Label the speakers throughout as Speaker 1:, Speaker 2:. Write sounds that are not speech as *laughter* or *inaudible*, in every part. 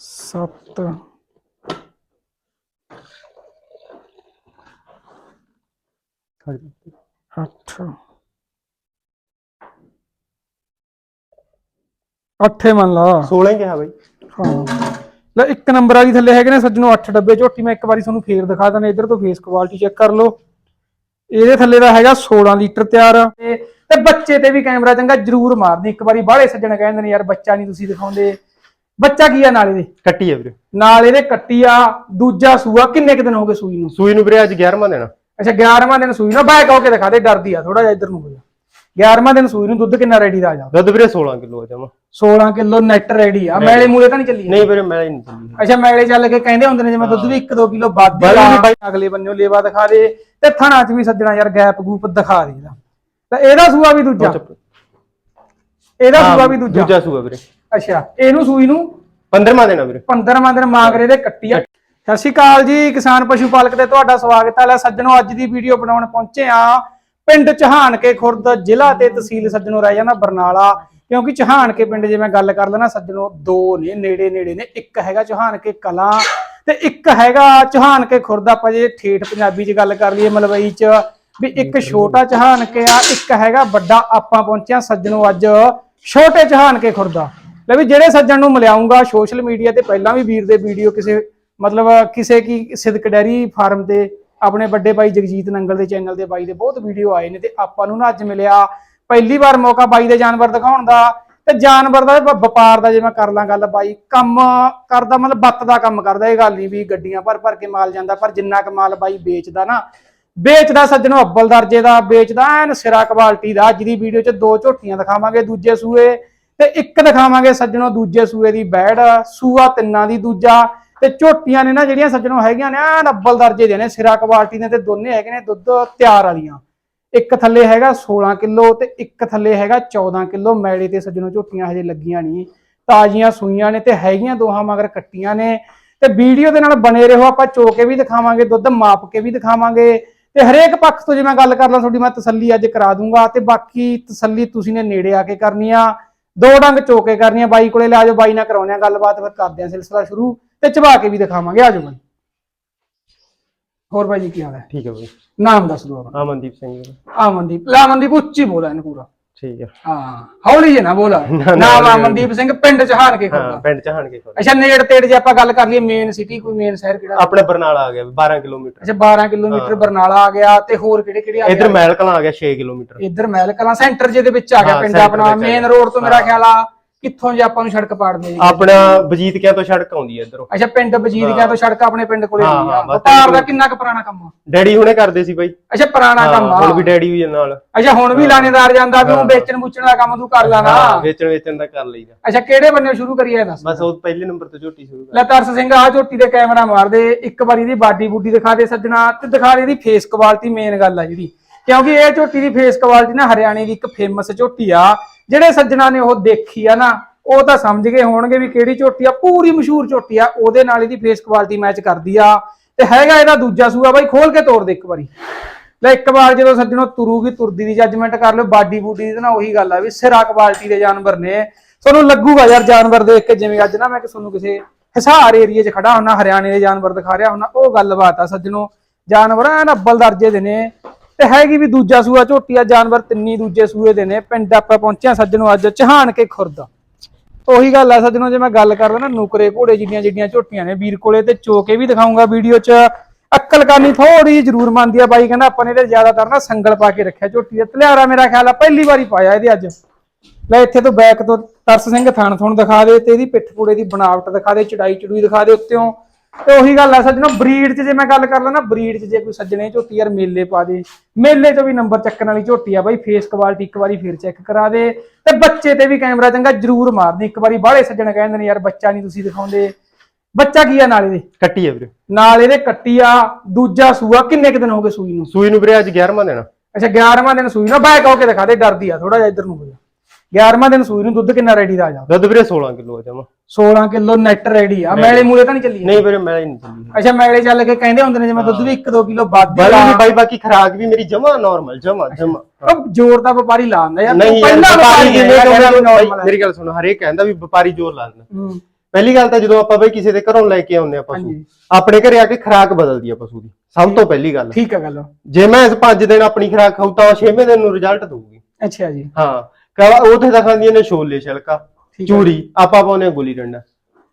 Speaker 1: ਸੱਤ। ਅੱਠ। ਅੱਠੇ ਮੰਨ ਲਾ।
Speaker 2: 16 ਹੀ ਕਿਹਾ ਬਾਈ।
Speaker 1: ਹਾਂ। ਲੈ ਇੱਕ ਨੰਬਰ ਵਾਲੀ ਥੱਲੇ ਹੈਗੇ ਨੇ ਸੱਜਣੋ 8 ਡੱਬੇ ਝੋਟੀ ਮੈਂ ਇੱਕ ਵਾਰੀ ਤੁਹਾਨੂੰ ਫੇਰ ਦਿਖਾ ਦਣਾ ਇਧਰ ਤੋਂ ਫੇਸ ਕੁਆਲਿਟੀ ਚੈੱਕ ਕਰ ਲਓ। ਇਹਦੇ ਥੱਲੇ ਦਾ ਹੈਗਾ 16 ਲੀਟਰ ਤਿਆਰ। ਤੇ ਤੇ ਬੱਚੇ ਤੇ ਵੀ ਕੈਮਰਾ ਚੰਗਾ ਜਰੂਰ ਮਾਰਦੇ ਇੱਕ ਵਾਰੀ ਬਾਹਲੇ ਸੱਜਣ ਕਹਿੰਦੇ ਨੇ ਯਾਰ ਬੱਚਾ ਨਹੀਂ ਤੁਸੀਂ ਦਿਖਾਉਂਦੇ। ਬੱਚਾ ਕੀ ਆ ਨਾਲ ਇਹਦੇ?
Speaker 2: ਕੱਟੀ ਹੈ ਵੀਰੇ।
Speaker 1: ਨਾਲ ਇਹਦੇ ਕੱਟੀ ਆ ਦੂਜਾ ਸੂਆ ਕਿੰਨੇ ਕੁ ਦਿਨ ਹੋ ਗਏ ਸੂਈ ਨੂੰ?
Speaker 2: ਸੂਈ ਨੂੰ ਵੀਰੇ ਅੱਜ 11ਵਾਂ ਦੇਣਾ
Speaker 1: ਅੱਛਾ 11ਵਾਂ ਦਿਨ ਸੂਈ ਨੂੰ। ਬੈਕ ਹੋ ਕੇ ਦਿਖਾ ਦੇ ਡਰਦੀ ਆ ਥੋੜਾ ਜਿਹਾ ਇੱਧਰ ਨੂੰ ਹੋ ਜਾ। 11ਵਾਂ ਦਿਨ ਸੂਈ ਨੂੰ ਦੁੱਧ ਕਿੰਨਾ ਰੈਡੀ ਦਾ ਆ ਜਾ?
Speaker 2: ਦੁੱਧ ਵੀਰੇ 16 ਕਿਲੋ ਆ ਜਾਵਾਂ
Speaker 1: 16 ਕਿਲੋ ਨੈਟ ਰੈਡੀ ਆ। ਮੈਲੇ ਮੂਲੇ ਤਾਂ ਨਹੀਂ ਚੱਲੀ?
Speaker 2: ਨਹੀਂ ਵੀਰੇ ਮੈਂ ਹੀ ਨਹੀਂ ਚੱਲੀ।
Speaker 1: ਅੱਛਾ ਮੈਲੇ ਚੱਲ ਕੇ ਕਹਿੰਦੇ ਹੁੰਦੇ ਨੇ ਜਿਵੇਂ ਦੁੱਧ ਵੀ 1-2 ਕਿਲੋ ਵੱਧ
Speaker 2: ਬਾਈ
Speaker 1: ਆ। ਅਗਲੇ ਬੰਨਿਓ ਲੇਵਾ ਦਿਖਾ ਦੇ। ਤੇ ਥਣਾ 'ਚ ਵੀ ਸੱਜਣਾ ਯਾਰ ਗੈਪ ਗੂਪ ਦਿਖਾ ਦੇ ਇਹਦਾ। ਤਾਂ ਇਹਦਾ ਸੂਆ ਵੀ ਦੂਜਾ? ਇਹਦਾ ਸੂਆ ਵੀ ਦੂਜਾ?
Speaker 2: ਦੂਜਾ ਸੂਆ ਵੀਰੇ।
Speaker 1: ਅੱਛਾ ਇਹਨੂੰ ਸੂਈ ਨੂੰ?
Speaker 2: 15ਵਾਂ ਦੇਣਾ ਵੀਰੇ।
Speaker 1: 15ਵਾਂ ਦਿਨ ਮਾਗਰੇ ਦੇ ਕੱਟੀ ਆ ਸਤਿ ਸ਼੍ਰੀ ਅਕਾਲ ਜੀ ਕਿਸਾਨ ਪਸ਼ੂ ਪਾਲਕ ਤੇ ਤੁਹਾਡਾ ਸਵਾਗਤ ਹੈ। ਲੈ ਸੱਜਣੋ ਅੱਜ ਦੀ ਵੀਡੀਓ ਬਣਾਉਣ ਪਹੁੰਚੇ ਆ ਪਿੰਡ ਚਹਾਨਕੇ ਖੁਰਦ ਜ਼ਿਲ੍ਹਾ ਤੇ ਤਹਿਸੀਲ ਸੱਜਣੋ ਰਹਿ ਜਾਂਦਾ ਬਰਨਾਲਾ। ਕਿਉਂਕਿ ਚਹਾਨਕੇ ਪਿੰਡ ਜੇ ਮੈਂ ਗੱਲ ਕਰ ਲੈਣਾ ਸੱਜਣੋ ਦੋ ਨੇ ਨੇੜੇ ਨੇੜੇ ਨੇ। ਇੱਕ ਹੈਗਾ ਚਹਾਨਕੇ ਕਲਾਂ ਤੇ ਇੱਕ ਹੈਗਾ ਚਹਾਨਕੇ ਖੁਰਦ। ਆਪਾਂ ਜੇ ਠੇਠ ਪੰਜਾਬੀ 'ਚ ਗੱਲ ਕਰ ਲਈਏ ਮਲਵਈ 'ਚ ਵੀ ਇੱਕ ਛੋਟਾ ਚਹਾਨਕੇ ਆ ਇੱਕ ਹੈਗਾ ਵੱਡਾ। ਆਪਾਂ ਪਹੁੰਚਿਆ ਸੱਜਣੋ ਅੱਜ ਛੋਟੇ ਚਹਾਨਕੇ ਖੁਰਦਾ ਲੈ ਵੀ ਜਿਹੜੇ ਸੱਜਣ ਨੂੰ ਮਿਲਾਉਂਗਾ ਸੋਸ਼ਲ ਮੀਡੀਆ ਤੇ ਪਹਿਲਾਂ ਵੀ ਵੀਰ ਦੇ ਵੀਡੀਓ ਕਿਸੇ, ਮਤਲਬ ਕਿਸੇ ਕੀ ਸਿਦਕ ਡੈਰੀ ਫਾਰਮ ਤੇ, ਆਪਣੇ ਵੱਡੇ ਭਾਈ ਜਗਜੀਤ ਨੰਗਲ ਦੇ ਚੈਨਲ ਦੇ ਬਾਈ ਦੇ ਬਹੁਤ ਵੀਡੀਓ ਆਏ ਨੇ ਤੇ ਆਪਾਂ ਨੂੰ ਨਾ ਅੱਜ ਮਿਲਿਆ ਪਹਿਲੀ ਵਾਰ ਮੌਕਾ ਬਾਈ ਦੇ ਜਾਨਵਰ ਦਿਖਾਉਣ ਦਾ ਤੇ ਜਾਨਵਰ ਦਾ ਵਪਾਰ ਦਾ ਜੇ ਮੈਂ ਕਰ ਲਾਂ ਗੱਲ ਬਾਈ, ਕੰਮ ਕਰਦਾ ਮਤਲਬ ਬੱਤ ਦਾ ਕੰਮ ਕਰਦਾ, ਇਹ ਗੱਲ ਨਹੀਂ ਵੀ ਗੱਡੀਆਂ ਭਰ ਭਰ ਕੇ ਮਾਲ ਜਾਂਦਾ, ਪਰ ਜਿੰਨਾ ਕੁ ਮਾਲ ਬਾਈ ਵੇਚਦਾ ਨਾ, ਵੇਚਦਾ ਸੱਜਣੋ ਅੱਬਲ ਦਰਜੇ ਦਾ, ਵੇਚਦਾ ਐਨ ਸਿਰਾ ਕੁਆਲਿਟੀ ਦਾ, ਅੱਜ ਦੀ ਵੀਡੀਓ 'ਚ ਦੋ ਝੋਟੀਆਂ ਦਿਖਾਵਾਂਗੇ, ਦੂਜੇ ਸੂਏ ਤੇ ਇੱਕ ਦਿਖਾਵਾਂਗੇ ਸੱਜਣੋ ਦੂਜੇ ਸੂਏ ਦੀ ਬੈੜ, ਸੂਆ ਤਿੰਨਾਂ ਦੀ ਦੂਜਾ, ਤੇ ਝੋਟੀਆਂ ਨੇ ਨਾ ਜਿਹੜੀਆਂ ਸੱਜਣੋ ਹੈਗੀਆਂ ਨੇ, ਐਨ ਅੱਬਲ ਦਰਜੇ ਦੇ ਨੇ, ਸਿਰਾ ਕੁਆਲਿਟੀ ਦੇ ਤੇ ਦੋਨੇ ਹੈਗੇ ਨੇ ਦੁੱਧ ਤਿਆਰ ਵਾਲੀਆਂ। ਇੱਕ ਥੱਲੇ ਹੈਗਾ 16 ਕਿਲੋ ਤੇ ਇੱਕ ਥੱਲੇ ਹੈਗਾ 14 ਕਿਲੋ, ਮੈਲੇ ਤੇ ਸੱਜਣੋ ਝੋਟੀਆਂ ਹਜੇ ਲੱਗੀਆਂ ਨਹੀਂ। ਤਾਜ਼ੀਆਂ ਸੂਈਆਂ ਨੇ ਤੇ ਹੈਗੀਆਂ ਦੋਹਾਂ ਮਗਰ ਕੱਟੀਆਂ ਨੇ। ਤੇ ਵੀਡੀਓ ਦੇ ਨਾਲ ਬਣੇ ਰਹੋ, ਆਪਾਂ ਚੋ ਕੇ ਵੀ ਦਿਖਾਵਾਂਗੇ, ਦੁੱਧ ਮਾਪ ਕੇ ਵੀ ਦਿਖਾਵਾਂਗੇ। ਤੇ ਹਰੇਕ ਪੱਖ ਤੋਂ ਜੇ ਮੈਂ ਗੱਲ ਕਰ ਲਾਂ, ਤੁਹਾਡੀ ਮੈਂ ਤਸੱਲੀ ਅੱਜ ਕਰਾ ਦੂੰਗਾ। ਤੇ ਬਾਕੀ ਤਸੱਲੀ ਤੁਸੀਂ ਨੇ ਨੇੜੇ ਆ ਕੇ ਕਰਨੀ ਆ। ਦੋ ਡੰਗ ਚੋਕੇ ਕਰਨੀ ਆ ਬਾਈ ਕੋਲੇ ਲੈ ਜਾਓ ਬਾਈ ਨਾਲ ਕਰਾਉਣੇ ਆ ਗੱਲਬਾਤ ਫਿਰ ਕਰਦੇ ਆ ਸਿਲਸਿਲਾ ਸ਼ੁਰੂ ਤੇ ਚਬਾ ਕੇ ਵੀ ਦਿਖਾਵਾਂਗੇ ਆਜੋ ਬਾਈ। ਹੋਰ ਬਾਈ ਜੀ ਕੀ ਹਾਲ ਹੈ?
Speaker 2: ਠੀਕ ਹੈ ਬਾਈ।
Speaker 1: ਨਾਮ ਦੱਸ ਦਿਓ ਆਪਣਾ।
Speaker 2: ਅਮਨਦੀਪ ਸਿੰਘ ਵੀਰੇ
Speaker 1: ਆਮਨਦੀਪ ਲੈ ਅਮਨਦੀਪ ਉੱਚੀ ਬੋਲਾ ਇਹਨੂੰ ਪੂਰਾ।
Speaker 2: ਠੀਕ ਹੈ
Speaker 1: ਹਾਂ ਹੌਲੀ ਜੇ ਨਾ ਬੋਲਾ।
Speaker 2: ਨਾ,
Speaker 1: ਨਾਮ ਅਮਨਦੀਪ ਸਿੰਘ ਪਿੰਡ ਚਹਾਰ ਕੇ
Speaker 2: ਹਾਂ
Speaker 1: ਖੁਰਦਾ
Speaker 2: ਪਿੰਡ ਚਾਹਣ ਕੇ
Speaker 1: ਅੱਛਾ ਨੇੜ ਤੇੜ ਜੇ ਆਪਾਂ ਗੱਲ ਕਰ ਲਈਏ ਮੇਨ ਸਿਟੀ ਕੋਈ ਮੇਨ ਸ਼ਹਿਰ ਕਿਹੜਾ?
Speaker 2: ਆਪਣੇ ਬਰਨਾਲਾ ਆ ਗਿਆ 12 ਕਿਲੋਮੀਟਰ।
Speaker 1: ਅੱਛਾ 12 ਕਿਲੋਮੀਟਰ ਬਰਨਾਲਾ ਆ ਗਿਆ ਤੇ ਹੋਰ ਕਿਹੜੇ ਕਿਹੜੇ ਆ
Speaker 2: ਇਧਰ ਮਹਿਲ ਕਲਾਂ ਆ ਗਿਆ 6 ਕਿਲੋਮੀਟਰ।
Speaker 1: ਇੱਧਰ ਮਹਿਲ ਕਲਾਂ ਸੈਂਟਰ ਜਿਹਦੇ ਵਿੱਚ ਆ ਗਿਆ
Speaker 2: ਹਾਂ,
Speaker 1: ਪਿੰਡ
Speaker 2: center
Speaker 1: ਆਪਣਾ
Speaker 2: ਵਿੱਚ ਆ
Speaker 1: ਮੇਨ
Speaker 2: ਗਿਆ।
Speaker 1: ਰੋਡ ਤੋਂ ਮੇਰਾ ਖਿਆਲ ਆ ਕਿੱਥੋਂ ਜੇ ਆਪਾਂ ਨੂੰ ਸੜਕ ਪਾੜਨੀ ਜੀ
Speaker 2: ਆਪਣਾ ਵਜੀਦ ਕਿਆਂ ਤੋਂ ਸੜਕ ਆਉਂਦੀ ਹੈ ਇਧਰੋਂ।
Speaker 1: ਅੱਛਾ ਪਿੰਡ ਬਜੀਦ ਗਿਆ ਤੋਂ ਸੜਕ ਆਪਣੇ ਪਿੰਡ ਕੋਲੇ ਆਉਂਦੀ ਆ। ਵਪਾਰ ਦਾ ਕਿੰਨਾ ਕੁ ਪੁਰਾਣਾ ਕੰਮ ਆ?
Speaker 2: ਡੈਡੀ ਹੁਣੇ ਕਰਦੇ ਸੀ ਬਾਈ।
Speaker 1: ਅੱਛਾ ਪੁਰਾਣਾ ਕੰਮ
Speaker 2: ਹਾਂ,
Speaker 1: ਆ।
Speaker 2: ਹੁਣ ਵੀ ਡੈਡੀ ਵੀ ਨਾਲ।
Speaker 1: ਅੱਛਾ ਹੁਣ ਵੀ ਲਾਣੇਦਾਰ ਜਾਂਦਾ ਵੀ ਉਹ ਵੇਚਣ ਵੂਚਣ ਦਾ ਕੰਮ ਤੂੰ ਕਰ ਲਾਣਾ
Speaker 2: ਵੇਚਣ ਵੇਚਣ ਦਾ ਕਰ ਲਈਦਾ।
Speaker 1: ਅੱਛਾ ਕਿਹੜੇ ਬੰਨੇ ਸ਼ੁਰੂ ਕਰੀਏ ਦੱਸ।
Speaker 2: ਬਸ ਉਹ ਪਹਿਲੇ ਨੰਬਰ ਤੋਂ ਝੋਟੀ ਸ਼ੁਰੂ ਕਰ।
Speaker 1: ਲੈ ਤਰਸ ਸਿੰਘ ਆ ਝੋਟੀ ਦੇ ਕੈਮਰਾ ਮਾਰ ਦੇ ਇੱਕ ਵਾਰੀ ਦੀ ਬਾਡੀ ਬੂਡੀ ਦਿਖਾ ਦੇ ਸੱਜਣਾ ਤੇ ਦਿਖਾ ਦੇ ਇਹਦੀ ਫੇਸ ਕੁਆਲਿਟੀ ਮੇਨ ਗੱਲ ਆ ਜਿਹੜੀ। ਕਿਉਂਕਿ ਇਹ ਝੋਟੀ ਦੀ ਫੇਸ ਕੁਆਲਿਟੀ ਨਾ ਹਰਿਆਣੇ ਦੀ ਇੱਕ ਫੇਮਸ ਝੋਟੀ ਆ। ਜਿਹੜੇ ਸੱਜਣਾ ਨੇ ਉਹ ਦੇਖੀ ਆ ਨਾ, ਉਹ ਤਾਂ ਸਮਝ ਗਏ ਹੋਣਗੇ ਵੀ ਕਿਹੜੀ ਝੋਟੀ ਆ, ਪੂਰੀ ਮਸ਼ਹੂਰ ਝੋਟੀ ਆ, ਉਹਦੇ ਨਾਲ ਇਹਦੀ ਫੇਸ ਕੁਆਲਿਟੀ ਮੈਚ ਕਰਦੀ ਆ। ਤੇ ਹੈਗਾ ਇਹਦਾ ਦੂਜਾ ਸੂਆ ਬਾਈ, ਖੋਲ ਕੇ ਤੋੜ ਦੇ ਇੱਕ ਵਾਰੀ। ਲੈ, ਇੱਕ ਵਾਰ ਜਦੋਂ ਸੱਜਣੋ ਤੁਰੂਗੀ, ਤੁਰਦੀ ਦੀ ਜੱਜਮੈਂਟ ਕਰ ਲਓ, ਬਾਡੀ ਬੂਡੀ ਦੀ ਨਾ ਉਹੀ ਗੱਲ ਆ ਵੀ ਸਿਰਾ ਕੁਆਲਿਟੀ ਦੇ ਜਾਨਵਰ ਨੇ। ਤੁਹਾਨੂੰ ਲੱਗੂਗਾ ਯਾਰ ਜਾਨਵਰ ਦੇਖ ਕੇ, ਜਿਵੇਂ ਅੱਜ ਨਾ ਮੈਂ ਕਿ ਤੁਹਾਨੂੰ ਕਿਸੇ ਹਿਸਾਰ ਏਰੀਏ 'ਚ ਖੜਾ ਹੁੰਨਾ, ਹਰਿਆਣੇ ਦੇ ਜਾਨਵਰ ਦਿਖਾ ਰਿਹਾ ਹੁੰਨਾ, ਉਹ ਗੱਲਬਾਤ ਆ ਸੱਜਣੋ। ਜਾਨਵਰ ਐਨ ਅੱਬਲ ਦਰਜੇ ਦੇ ਨੇ। ਤੇ ਹੈਗੀ ਵੀ ਦੂਜਾ ਸੂਆ ਝੋਟੀ ਆ, ਜਾਨਵਰ ਤਿੰਨੀ ਦੂਜੇ ਸੂਏ ਦੇ ਨੇ, ਪਿੰਡ ਆਪਾਂ ਪਹੁੰਚਿਆ ਸੱਜਣੋ ਅੱਜ, ਚਹਾਨ ਕੇ ਖੁਰਦ। ਉਹੀ ਗੱਲ ਆ ਸੱਜਣੋ, ਜੇ ਮੈਂ ਗੱਲ ਕਰਦਾ ਨਾ ਨੁਕਰੇ ਘੋੜੇ ਜਿੱਡੀਆਂ ਜਿੱਡੀਆਂ ਝੋਟੀਆਂ ਨੇ ਵੀਰ ਕੋਲੇ, ਤੇ ਚੋਕੇ ਵੀ ਦਿਖਾਉਂਗਾ ਵੀਡੀਓ 'ਚ। ਅਕਲ ਕਰਨੀ ਥੋੜੀ ਜ਼ਰੂਰ ਮੰਨਦੀ ਆ ਬਾਈ, ਕਹਿੰਦਾ ਆਪਾਂ ਨੇ ਇਹਦੇ ਜ਼ਿਆਦਾਤਰ ਨਾ ਸੰਗਲ ਪਾ ਕੇ ਰੱਖਿਆ ਝੋਟੀ ਦਾ। ਤਲਿਆਰਾ ਮੇਰਾ ਖਿਆਲ ਆ, ਪਹਿਲੀ ਵਾਰੀ ਪਾਇਆ ਇਹਦੇ ਅੱਜ। ਲੈ ਇੱਥੇ ਤੋਂ ਬੈਕ ਤੋਂ ਤਰਸ ਸਿੰਘ ਥਣ ਥੁਣ ਦਿਖਾ ਦੇ, ਤੇ ਇਹਦੀ ਪਿੱਠ ਪੂੜੇ ਦੀ ਬਣਾਵਟ ਦਿਖਾ ਦੇ, ਚੜਾਈ ਚੜੂਈ ਦਿਖਾ ਦੇ ਉੱਤੋਂ। ਤੇ ਉਹੀ ਗੱਲ ਆ ਸੱਜਣੋ ਬਰੀਡ 'ਚ ਜੇ ਮੈਂ ਗੱਲ ਕਰ ਲਾਂ ਨਾ ਬਰੀਡ 'ਚ ਜੇ ਕੋਈ ਸੱਜਣੇ ਝੋਟੀ ਯਾਰ ਮੇਲੇ ਪਾ ਦੇ ਮੇਲੇ 'ਚੋਂ ਵੀ ਨੰਬਰ ਚੱਕਣ ਵਾਲੀ ਝੋਟੀ ਆ ਬਾਈ ਫੇਸ ਕੁਆਲਿਟੀ ਇੱਕ ਵਾਰੀ ਫੇਰ ਚੈੱਕ ਕਰਾ ਦੇ ਤੇ ਬੱਚੇ ਤੇ ਵੀ ਕੈਮਰਾ ਚੰਗਾ ਜਰੂਰ ਮਾਰਦੀ ਇੱਕ ਵਾਰੀ ਬਾਹਲੇ ਸੱਜਣ ਕਹਿੰਦੇ ਨੇ ਯਾਰ ਬੱਚਾ ਨਹੀਂ ਤੁਸੀਂ ਦਿਖਾਉਂਦੇ। ਬੱਚਾ ਕੀ ਆ ਨਾਲ ਇਹਦੇ
Speaker 2: ਕੱਟੀ ਹੈ ਵੀਰੇ।
Speaker 1: ਨਾਲ ਇਹਦੇ ਕੱਟੀ ਆ ਦੂਜਾ ਸੂਆ ਕਿੰਨੇ ਕੁ ਦਿਨ ਹੋ ਗਏ ਸੂਈ ਨੂੰ?
Speaker 2: ਸੂਈ ਨੂੰ ਵੀਰੇ ਅੱਜ 11ਵਾਂ ਦੇਣਾ
Speaker 1: ਅੱਛਾ 11ਵਾਂ ਦਿਨ ਸੂਈ ਨਾ ਬੈਕ ਹੋ ਕੇ ਦਿਖਾ ਦੇ ਡਰਦੀ ਆ ਥੋੜਾ ਜਿਹਾ ਇੱਧਰ ਨੂੰ ਹੋ ਜਾ। 11ਵਾਂ ਦਿਨ ਸੂਈ ਨੂੰ ਦੁੱਧ ਕਿੰਨਾ ਰੈਡੀ ਦਾ ਆ ਜਾ।
Speaker 2: ਦੁੱਧ ਵੀਰੇ 16 ਕਿਲੋ ਆ ਜਾਵਾਂ
Speaker 1: 16 ਕਿਲੋ ਨੈਟ ਰੈਡੀ ਆ। ਮੈਲੇ ਮੂਲੇ ਤਾਂ ਨਹੀਂ ਚੱਲੀ
Speaker 2: ਨਹੀਂ ਵੀਰੇ ਮੈਂ ਨਹੀਂ ਚੱਲੀ
Speaker 1: ਅੱਛਾ ਮੈਲੇ ਚੱਲ ਕੇ ਕਹਿੰਦੇ ਹੁੰਦੇ ਨੇ ਜਿਵੇਂ ਦੁੱਧ ਵੀ 1-2 ਕਿਲੋ ਵੱਧ
Speaker 2: ਬਾਈ
Speaker 1: ਆ
Speaker 2: ਬਾਈ ਬਾਕੀ ਖਰਾਕ ਵੀ ਮੇਰੀ ਜਮਾ ਨਾਰਮਲ ਜਮਾ ਜਮਾ।
Speaker 1: ਉਹ ਜ਼ੋਰ ਦਾ ਵਪਾਰੀ ਲਾ ਦਿੰਦਾ ਯਾਰ। ਪਹਿਲਾਂ
Speaker 2: ਵਪਾਰੀ ਜਿਵੇਂ
Speaker 1: ਕਹਿੰਦਾ।
Speaker 2: ਮੇਰੀ ਗੱਲ ਸੁਣ ਹਰੇਕ ਕਹਿੰਦਾ ਵੀ ਵਪਾਰੀ ਜ਼ੋਰ ਲਾ ਦਿੰਦਾ।
Speaker 1: ਹੂੰ।
Speaker 2: ਪਹਿਲੀ ਗੱਲ ਤਾਂ ਜਦੋਂ ਆਪਾਂ ਬਈ ਕਿਸੇ ਦੇ ਘਰੋਂ ਲੈ ਕੇ ਆਉਂਦੇ ਆ ਪਸ਼ੂ ਆਪਣੇ ਘਰੇ ਆ ਕੇ ਖੁਰਾਕ ਬਦਲਦੀ ਆ ਪਸ਼ੂ ਦੀ। ਸਭ ਤੋਂ ਪਹਿਲੀ ਗੱਲ।
Speaker 1: ਠੀਕ ਹੈ ਗੱਲ।
Speaker 2: ਜੇ ਮੈਂ ਇਸ 5 ਦਿਨ ਆਪਣੀ ਖੁਰਾਕ ਤਾਂ 6ਵੇਂ ਦਿਨ ਨੂੰ ਰਿਜ਼ਲਟ ਦਊਗੀ।
Speaker 1: ਅੱਛਾ ਜੀ।
Speaker 2: ਹਾਂ। ਕਹ ਉਹ ਤੇ ਦਿਖਾਉਂਦੀਆਂ ਨੇ ਛੋਲੇ ਛਿਲਕਾ।
Speaker 1: ਠੀਕ ਹੈ।
Speaker 2: ਚੂਰੀ। ਆਪਾਂ ਪਾਉਨੇ ਗੁੱਲੀ ਡੰਡਾ।